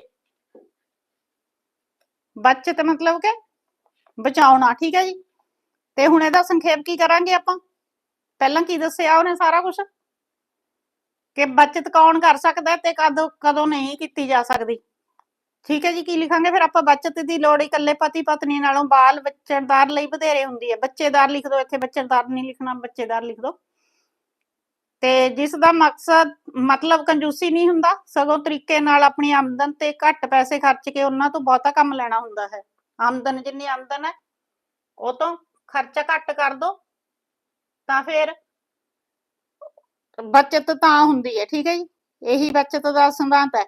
ਬਚਤ ਮਤਲਬ ਕਿ? ਬਚਾਉਣਾ ਠੀਕ ਹੈ ਜੀ। ਤੇ ਹੁਣ ਇਹਦਾ ਸੰਖੇਪ ਕੀ ਕਰਾਂਗੇ ਆਪਾਂ? ਪਹਿਲਾਂ ਕੀ ਦੱਸਿਆ ਉਹਨੇ ਸਾਰਾ ਕੁਝ ਕਿ ਬਚਤ ਕੌਣ ਕਰ ਸਕਦਾ ਤੇ ਕਦੋਂ ਕਦੋਂ ਨਹੀਂ ਕੀਤੀ ਜਾ ਸਕਦੀ। ਠੀਕ ਹੈ ਜੀ ਕੀ ਲਿਖਾਂਗੇ? ਫਿਰ ਆਪਾਂ ਬਚਤ ਦੀ ਲੋੜ ਇਕੱਲੇ ਪਤੀ ਪਤਨੀ ਨਾਲੋਂ ਬਾਲ ਬੱਚੇਦਾਰ ਲਈ ਵਧੇਰੇ ਹੁੰਦੀ ਹੈ। ਬੱਚੇਦਾਰ ਲਿਖ ਦਿਓ ਇੱਥੇ ਬੱਚੇਦਾਰ ਨਹੀਂ ਲਿਖਣਾ ਬੱਚੇਦਾਰ ਲਿਖ ਦਿਓ। ਤੇ ਜਿਸ ਦਾ ਮਕਸਦ, ਮਤਲਬ ਕੰਜੂਸੀ ਨਹੀਂ ਹੁੰਦਾ, ਸਗੋਂ ਤਰੀਕੇ ਨਾਲ ਆਪਣੀ ਆਮਦਨ ਤੇ ਘੱਟ ਪੈਸੇ ਖਰਚ ਕੇ ਉਹਨਾਂ ਤੋਂ ਬਹੁਤਾ ਕੰਮ ਲੈਣਾ ਹੁੰਦਾ ਹੈ। ਆਮਦਨ ਜਿੰਨੀ ਆਮਦਨ ਹੈ, ਉਹ ਤੋਂ ਖਰਚਾ ਘੱਟ ਕਰ ਦੋ, ਤਾਂ ਫਿਰ ਬਚਤ ਤਾਂ ਹੁੰਦੀ ਹੈ, ਠੀਕ ਹੈ ਜੀ? ਇਹੀ ਬਚਤ ਦਾ ਸਿਧਾਂਤ ਹੈ।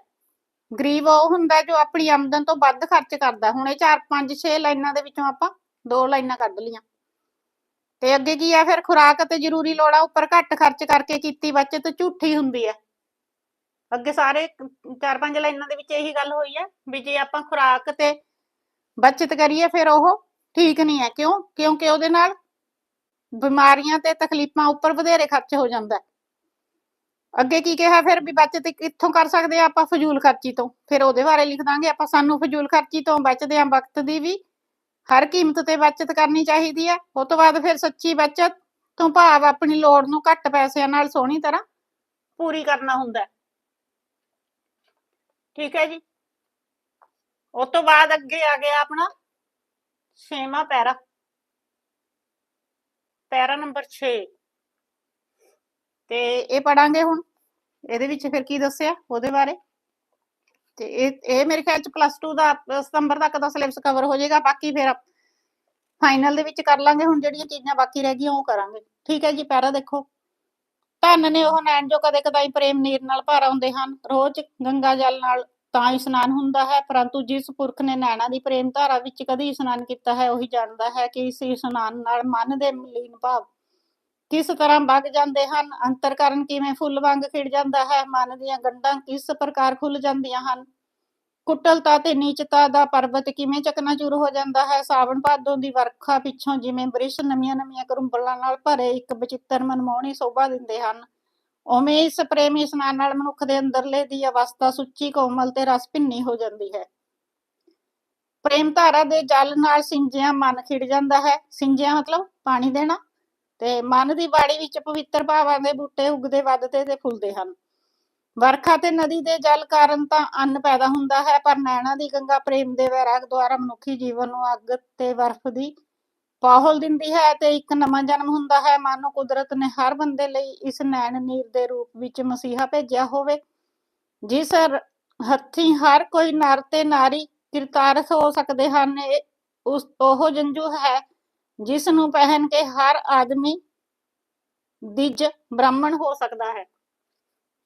ਗਰੀਬ ਉਹ ਹੁੰਦਾ ਜੋ ਆਪਣੀ ਆਮਦਨ ਤੋਂ ਵੱਧ ਖਰਚ ਕਰਦਾ ਹੁਣ ਇਹ 4 5 6 ਲਾਈਨਾਂ ਦੇ ਵਿੱਚੋਂ ਆਪਾਂ ਦੋ ਲਾਈਨਾਂ ਕੱਢ ਲਈਆਂ। ਤੇ ਅੱਗੇ ਕੀ ਹੈ ਫਿਰ ਖੁਰਾਕ ਤੇ ਜ਼ਰੂਰੀ ਲੋੜਾਂ ਉੱਪਰ ਘੱਟ ਖਰਚ ਕਰਕੇ ਕੀਤੀ ਬਚਤ ਝੂਠੀ ਹੁੰਦੀ ਹੈ ਅੱਗੇ ਸਾਰੇ 4-5 ਲਾਈਨਾਂ ਦੇ ਵਿੱਚ ਇਹੀ ਗੱਲ ਹੋਈ ਹੈ ਵੀ ਜੇ ਆਪਾਂ ਖੁਰਾਕ ਤੇ ਬਚਤ ਕਰੀਏ, ਫਿਰ ਉਹ ਠੀਕ ਨਹੀਂ ਹੈ ਕਿਉਂ? ਕਿਉਂਕਿ ਉਹਦੇ ਨਾਲ ਬਿਮਾਰੀਆਂ ਤੇ ਤਕਲੀਫਾਂ ਉੱਪਰ ਵਧੇਰੇ ਖਰਚ ਹੋ ਜਾਂਦਾ। ਅੱਗੇ ਕੀ ਕਿਹਾ, ਫਿਰ ਵੀ ਬਚਤ ਕਿੱਥੋਂ ਕਰ ਸਕਦੇ ਆ ਆਪਾਂ ਫਜ਼ੂਲ ਖਰਚੀ ਤੋਂ। ਫਿਰ ਉਹਦੇ ਬਾਰੇ ਲਿਖ ਦਾਂਗੇ, ਆਪਾਂ ਸਾਨੂੰ ਫਜ਼ੂਲ ਖਰਚੀ ਤੋਂ ਬਚਦੇ ਆ, ਵਕਤ ਦੀ ਵੀ ਹਰ ਕੀਮਤ ਤੇ ਬਚਤ ਕਰਨੀ ਚਾਹੀਦੀ ਹੈ ਉਸ ਤੋਂ ਬਾਅਦ ਫਿਰ ਸੱਚੀ ਬਚਤ, ਤੋਂ ਭਾਵ ਆਪਣੀ ਲੋੜ ਨੂੰ ਘੱਟ ਪੈਸਿਆਂ ਨਾਲ ਸੋਹਣੀ ਤਰ੍ਹਾਂ ਪੂਰੀ ਕਰਨਾ ਹੁੰਦਾ ਹੈ। ਠੀਕ ਹੈ ਜੀ। ਉਸ ਤੋਂ ਬਾਅਦ ਅੱਗੇ ਆ ਗਿਆ ਆਪਣਾ ਛੇਵਾਂ ਪੈਰਾ। ਪੈਰਾ ਨੰਬਰ 6 ਤੇ ਇਹ ਪੜਾਂਗੇ ਹੁਣ। ਇਹਦੇ ਵਿੱਚ ਫਿਰ ਕੀ ਦੱਸਿਆ ਉਹਦੇ ਬਾਰੇ? ਤੇ ਇਹ ਇਹ ਮੇਰੇ ਖਿਆਲ ਚ ਪਲੱਸ 2 ਦਾ ਸਤੰਬਰ ਤੱਕ ਦਾ ਸਿਲੇਬਸ ਕਵਰ ਹੋ ਜਾਏਗਾ, ਬਾਕੀ ਫਿਰ ਫਾਈਨਲ ਦੇ ਵਿੱਚ ਕਰ ਲਾਂਗੇ, ਹੁਣ ਜਿਹੜੀਆਂ ਚੀਜ਼ਾਂ ਬਾਕੀ ਰਹਿ ਗਈਆਂ, ਉਹ ਕਰਾਂਗੇ। ਠੀਕ ਹੈ ਜੀ, ਪੈਰਾ ਦੇਖੋ। ਧੰਨ ਨੇ ਉਹ ਨੈਣ ਜੋ ਕਦੇ ਕਦਾਈ ਪ੍ਰੇਮ ਨੀਰ ਨਾਲ ਭਰ ਆਉਂਦੇ ਹਨ। ਰੋਜ਼ ਗੰਗਾ ਜਲ ਨਾਲ ਤਾਂ ਇਸ਼ਨਾਨ ਹੁੰਦਾ ਹੈ, ਪਰੰਤੂ ਜਿਸ ਪੁਰਖ ਨੇ ਨੈਣਾ ਦੀ ਪ੍ਰੇਮ ਧਾਰਾ ਵਿੱਚ ਕਦੇ ਇਸ਼ਨਾਨ ਕੀਤਾ ਹੈ, ਉਹੀ ਜਾਣਦਾ ਹੈ ਕਿ ਇਸ ਇਸ਼ਨਾਨ ਨਾਲ ਮਨ ਦੇ ਮਲੀਨ ਭਾਵ ਕਿਸ ਤਰ੍ਹਾਂ ਵਗ ਜਾਂਦੇ ਹਨ? ਅੰਤਰ ਕਰਨ ਕਿਵੇਂ ਫੁੱਲ ਵਾਂਗ ਖਿੜ ਜਾਂਦਾ ਹੈ? ਮਨ ਦੀਆਂ ਗੰਢਾਂ ਕਿਸ ਪ੍ਰਕਾਰ ਖੁੱਲ ਜਾਂਦੀਆਂ ਹਨ? ਕੁੱਟਲਤਾ ਤੇ ਨੀਚਤਾ ਦਾ ਪਰਬਤ ਕਿਵੇਂ ਚਕਨਾਚੂਰ ਹੋ ਜਾਂਦਾ ਹੈ? ਸਾਵਣ ਭਾਦੋਂ ਦੀ ਵਰਖਾ ਪਿੱਛੋਂ ਜਿਵੇਂ ਬ੍ਰਿਸ਼ ਨਵੀਆਂ ਨਵੀਆਂ ਕਰੁੰਬਲਾਂ ਨਾਲ ਭਰੇ ਇੱਕ ਬਚਿੱਤਰ ਮਨਮੋਹਣੀ ਸ਼ੋਭਾ ਦਿੰਦੇ ਹਨ। ਉਵੇਂ ਇਸ ਪ੍ਰੇਮੀ ਇਸ਼ਨਾਨ ਨਾਲ ਮਨੁੱਖ ਦੇ ਅੰਦਰਲੇ ਦੀ ਅਵਸਥਾ ਸੁੱਚੀ, ਕੋਮਲ ਤੇ ਰਸ ਭਿੰਨੀ ਹੋ ਜਾਂਦੀ ਹੈ। ਪ੍ਰੇਮ ਧਾਰਾ ਦੇ ਜਲ ਨਾਲ ਸਿੰਜਿਆ ਮਨ ਖਿੜ ਜਾਂਦਾ ਹੈ। ਸਿੰਜਿਆ ਮਤਲਬ ਪਾਣੀ ਦੇਣਾ। ਤੇ ਮਨ ਦੀ ਬਾੜੀ ਵਿੱਚ ਪਵਿੱਤਰ ਭਾਵਾਂ ਦੇ ਬੂਟੇ ਉੱਗਦੇ, ਵੱਧਦੇ ਤੇ ਫੁੱਲਦੇ ਹਨ। ਵਰਖਾ ਤੇ ਨਦੀ ਦੇ ਜਲ ਕਾਰਨ ਤਾਂ ਅੰਨ ਪੈਦਾ ਹੁੰਦਾ ਹੈ, ਪਰ ਨੈਣਾ ਦੀ ਗੰਗਾ ਪ੍ਰੇਮ ਦੇ ਵੈਰਾਗ ਦੁਆਰਾ ਮਨੁੱਖੀ ਜੀਵਨ ਨੂੰ ਅੱਗ ਤੇ ਬਰਫ਼ ਦੀ ਪਾਹਲ ਦਿੰਦੀ ਹੈ ਤੇ ਇੱਕ ਨਵਾਂ ਜਨਮ ਹੁੰਦਾ ਹੈ। ਮਾਨੋ ਕੁਦਰਤ ਨੇ ਹਰ ਬੰਦੇ ਲਈ ਇਸ ਨੈਣ ਨੀਰ ਦੇ ਰੂਪ ਵਿੱਚ ਮਸੀਹਾ ਭੇਜਿਆ ਹੋਵੇ, ਜਿਸ ਰ- ਹੱਥੀਂ ਹਰ ਕੋਈ ਨਰ ਤੇ ਨਾਰੀ ਕਿਰਤਾਰਥ ਹੋ ਸਕਦੇ ਹਨ। ਉਸ, ਉਹ ਜੰਜੂ ਹੈ ਜਿਸ ਨੂੰ ਪਹਿਨ ਕੇ ਹਰ ਆਦਮੀ ਦਿਜ ਬ੍ਰਾਹਮਣ ਹੋ ਸਕਦਾ ਹੈ।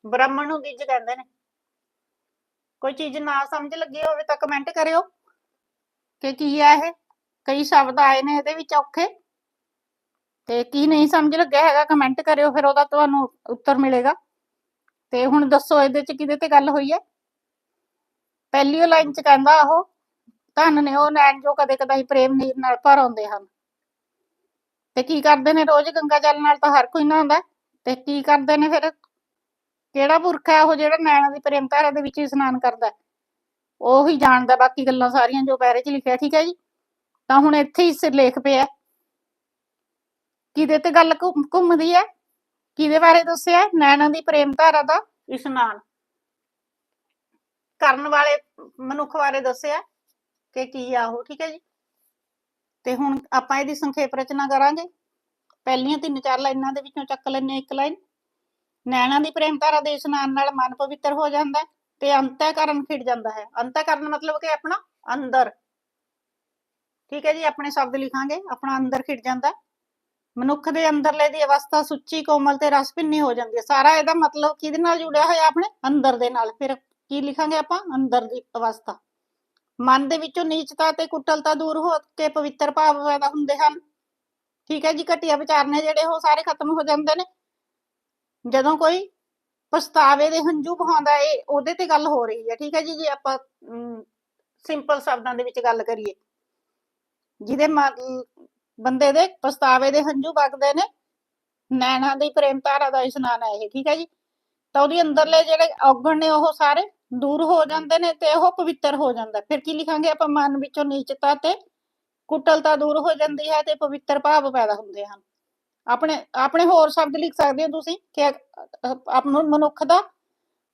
ਬ੍ਰਾਹਮਣ ਨੂੰ ਦਿਜ ਕਹਿੰਦੇ ਨੇ। ਕੋਈ ਚੀਜ਼ ਨਾ ਸਮਝ ਲੱਗੀ ਹੋਵੇ ਤਾਂ ਕਮੈਂਟ ਕਰਿਓ ਕਿ ਕੀ ਹੈ ਇਹ? ਕਈ ਸ਼ਬਦ ਆਏ ਨੇ ਇਹਦੇ ਵਿੱਚ ਔਖੇ। ਤੇ ਕੀ ਨਹੀਂ ਸਮਝ ਲੱਗਿਆ ਹੈਗਾ ਕਮੈਂਟ ਕਰਿਓ, ਫਿਰ ਉਹਦਾ ਤੁਹਾਨੂੰ ਉੱਤਰ ਮਿਲੇਗਾ। ਤੇ ਹੁਣ ਦੱਸੋ ਇਹਦੇ ਚ ਕਿਹਦੇ ਤੇ ਗੱਲ ਹੋਈ ਹੈ? ਪਹਿਲੀ ਲਾਈਨ ਚ ਕਹਿੰਦਾ ਉਹ, ਧਨ ਨੇ ਉਹ ਨੈਣ ਜੋ ਕਦੇ ਕਦਾਈ ਪ੍ਰੇਮ ਨੀਰ ਨਾਲ ਭਰ ਆਉਂਦੇ ਹਨ। ਤੇ ਕੀ ਕਰਦੇ ਨੇ? ਰੋਜ਼ ਗੰਗਾ ਜਲ ਨਾਲ ਤਾਂ ਹਰ ਕੋਈ ਨਹਾਉਂਦਾ। ਤੇ ਕੀ ਕਰਦੇ ਨੇ ਫਿਰ? ਕਿਹੜਾ ਪੁਰਖ ਉਹ ਜਿਹੜਾ ਨੈਣਾ ਦੀ ਪ੍ਰੇਮ ਧਾਰਾ ਦੇ ਵਿੱਚ ਇਸ਼ਨਾਨ ਕਰਦਾ? ਉਹ ਹੀ ਜਾਣਦਾ ਬਾਕੀ ਗੱਲਾਂ ਸਾਰੀਆਂ ਜੋ ਪੈਰੇ 'ਚ ਲਿਖਿਆ, ਠੀਕ ਹੈ ਜੀ? ਤਾਂ ਹੁਣ ਇੱਥੇ ਹੀ ਸਿਰ ਲੇਖ ਪਿਆ। ਕਿਹਦੇ ਤੇ ਗੱਲ ਘੁੰਮ- ਘੁੰਮਦੀ ਹੈ? ਕਿਹਦੇ ਬਾਰੇ ਦੱਸਿਆ? ਨੈਣਾ ਦੀ ਪ੍ਰੇਮ ਧਾਰਾ ਦਾ ਇਸ਼ਨਾਨ। ਕਰਨ ਵਾਲੇ ਮਨੁੱਖ ਬਾਰੇ ਦੱਸਿਆ ਕਿ ਕੀ ਆ ਉਹ, ਠੀਕ ਹੈ ਜੀ? ਤੇ ਹੁਣ ਆਪਾਂ ਇਹਦੀ ਸੰਖੇਪ ਰਚਨਾ ਕਰਾਂਗੇ। ਪਹਿਲੀਆਂ ਤਿੰਨ ਚਾਰ ਲਾਈਨਾਂ ਦੇ ਵਿੱਚੋਂ ਚੱਕ ਲੈਣੇ ਇੱਕ ਲਾਈਨ। ਨੈਣਾ ਦੀ ਪ੍ਰੇਮ ਧਾਰਾ ਦੇ ਇਸ਼ਨਾਨ ਨਾਲ ਮਨ ਪਵਿੱਤਰ ਹੋ ਜਾਂਦਾ ਹੈ ਤੇ ਅੰਤःਕਰਨ ਖਿੜ ਜਾਂਦਾ ਹੈ। ਅੰਤःਕਰਨ ਮਤਲਬ ਕਿ ਆਪਣਾ ਅੰਦਰ। ਠੀਕ ਹੈ ਜੀ, ਆਪਣੇ ਸ਼ਬਦ ਲਿਖਾਂਗੇ, ਆਪਣਾ ਅੰਦਰ ਖਿੜ ਜਾਂਦਾ ਮਨੁੱਖ ਦੇ ਅੰਦਰਲੇ ਦੀ ਅਵਸਥਾ ਸੁੱਚੀ, ਕੋਮਲ ਤੇ ਰਸ ਭਿੰਨੀ ਹੋ ਜਾਂਦੀ ਹੈ। ਸਾਰਾ ਇਹਦਾ ਮਤਲਬ ਕਿਹਦੇ ਨਾਲ ਜੁੜਿਆ ਹੋਇਆ? ਆਪਣੇ ਅੰਦਰ ਦੇ ਨਾਲ। ਫਿਰ ਕੀ ਲਿਖਾਂਗੇ ਆਪਾਂ? ਅੰਦਰ ਦੀ ਅਵਸਥਾ। ਮਨ ਦੇ ਵਿੱਚੋਂ ਨੀਚਤਾ ਤੇ ਕੁੱਟਲਤਾ ਦੂਰ ਹੋ ਕੇ ਪਵਿੱਤਰ ਭਾਵ ਪੈਦਾ ਹੁੰਦੇ ਹਨ। ਠੀਕ ਹੈ ਜੀ, ਘਟੀਆ ਵਿਚਾਰ ਨੇ ਜਿਹੜੇ ਉਹ ਸਾਰੇ ਖਤਮ ਹੋ ਜਾਂਦੇ ਨੇ। ਜਦੋਂ ਕੋਈ ਪਛਤਾਵੇ ਦੇ ਹੰਝੂ ਬਹਾਉਂਦਾ ਏ, ਉਹਦੇ ਤੇ ਗੱਲ ਹੋ ਰਹੀ ਹੈ। ਠੀਕ ਹੈ ਜੀ, ਜੇ ਆਪਾਂ ਸਿੰਪਲ ਸ਼ਬਦਾਂ ਦੇ ਵਿੱਚ ਗੱਲ ਕਰੀਏ। ਜਿਹਦੇ ਮਨ- ਬੰਦੇ ਦੇ ਪਛਤਾਵੇ ਦੇ ਹੰਝੂ ਵਗਦੇ ਨੇ, ਨੈਣਾ ਦੀ ਪ੍ਰੇਮ ਧਾਰਾ ਦਾ ਇਸ਼ਨਾਨ ਹੈ ਇਹ। ਠੀਕ ਹੈ ਜੀ, ਤਾਂ ਉਹਦੇ ਅੰਦਰਲੇ ਜਿਹੜੇ ਔਗਣ ਨੇ ਉਹ ਸਾਰੇ ਦੂਰ ਹੋ ਜਾਂਦੇ ਨੇ ਤੇ ਉਹ ਪਵਿੱਤਰ ਹੋ ਜਾਂਦਾ। ਫਿਰ ਕੀ ਲਿਖਾਂਗੇ ਆਪਾਂ? ਮਨ ਵਿੱਚੋਂ ਨੀਚਤਾ ਤੇ ਕੁਟਲਤਾ ਦੂਰ ਹੋ ਜਾਂਦੀ ਹੈ ਤੇ ਪਵਿੱਤਰ ਭਾਵ ਪੈਦਾ ਹੁੰਦੇ ਹਨ। ਆਪਣੇ ਆਪਣੇ ਹੋਰ ਸ਼ਬਦ ਲਿਖ ਸਕਦੇ ਹੋ ਤੁਸੀਂ? ਕਿ ਆਪ ਮਨੁੱਖ ਦਾ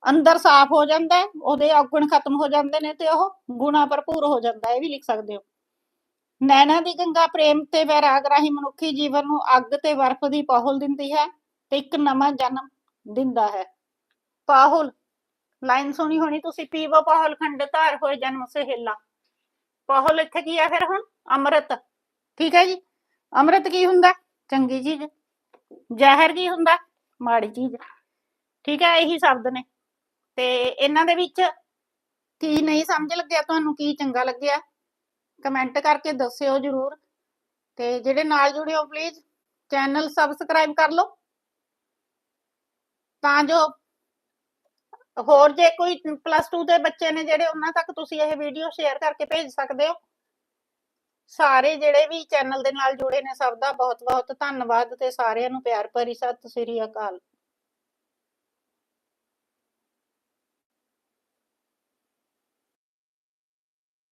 ਅੰਦਰ ਸਾਫ਼ ਹੋ ਜਾਂਦਾ ਹੈ, ਉਹਦੇ ਔਗਣ ਖਤਮ ਹੋ ਜਾਂਦੇ ਨੇ ਤੇ ਉਹ ਗੁਣਾ ਭਰਪੂਰ ਹੋ ਜਾਂਦਾ ਹੈ, ਇਹ ਵੀ ਲਿਖ ਸਕਦੇ ਹੋ। ਨੈਣਾ ਦੀ ਗੰਗਾ ਪ੍ਰੇਮ ਤੇ ਵੈਰਾਗ ਰਾਹੀਂ ਮਨੁੱਖੀ ਜੀਵਨ ਨੂੰ ਅੱਗ ਤੇ ਬਰਫ਼ ਦੀ ਪਾਹੁਲ ਦਿੰਦੀ ਹੈ ਤੇ ਇੱਕ ਨਵਾਂ ਜਨਮ ਦਿੰਦਾ ਹੈ। ਪਾਹੁਲ ਲਾਈਨ ਸੁਣੀ ਹੋਣੀ, ਤੁਸੀਂ ਪੀਵੋ ਪਾਹੁਲ ਖੰਡ ਧਾਰ ਹੋਏ ਜਨਮ ਸਹੇਲਾ। ਪਾਹੁਲ ਇੱਥੇ ਕੀ ਹੈ ਫਿਰ ਹੁਣ? ਅੰਮ੍ਰਿਤ। ਠੀਕ ਹੈ ਜੀ? ਅੰਮ੍ਰਿਤ ਕੀ ਹੁੰਦਾ? ਚੰਗੀ ਚੀਜ਼। ਜ਼ਹਿਰ ਕੀ ਹੁੰਦਾ? ਮਾੜੀ ਚੀਜ਼। ਠੀਕ ਹੈ, ਇਹੀ ਸ਼ਬਦ ਨੇ। ਤੇ ਇਹਨਾਂ ਦੇ ਵਿੱਚ ਕੀ ਨਹੀਂ ਸਮਝ ਲੱਗਿਆ ਤੁਹਾਨੂੰ? ਕੀ ਚੰਗਾ ਲੱਗਿਆ? ਕਮੈਂਟ ਕਰਕੇ ਦੱਸਿਓ ਜਰੂਰ। ਤੇ ਜਿਹੜੇ ਨਾਲ ਜੁੜੇ ਹੋ ਪਲੀਜ਼ ਚੈਨਲ ਸਬਸਕ੍ਰਾਈਬ ਕਰ ਲਓ। ਤਾਂ ਜੋ ਹੋਰ ਜੇ ਕੋਈ ਪਲੱਸ 2 ਦੇ ਬੱਚੇ ਨੇ ਜਿਹੜੇ ਉਹਨਾਂ ਤੱਕ ਤੁਸੀਂ ਇਹ ਵੀਡੀਓ ਸ਼ੇਅਰ ਕਰਕੇ ਭੇਜ ਸਕਦੇ ਹੋ। ਸਾਰੇ ਜਿਹੜੇ ਵੀ ਚੈਨਲ ਦੇ ਨਾਲ ਜੁੜੇ ਨੇ, ਸਭ ਦਾ ਬਹੁਤ ਬਹੁਤ ਧੰਨਵਾਦ ਤੇ ਸਾਰਿਆਂ ਨੂੰ ਪਿਆਰ ਭਰੀ ਸਤਿ ਸ੍ਰੀ ਅਕਾਲ।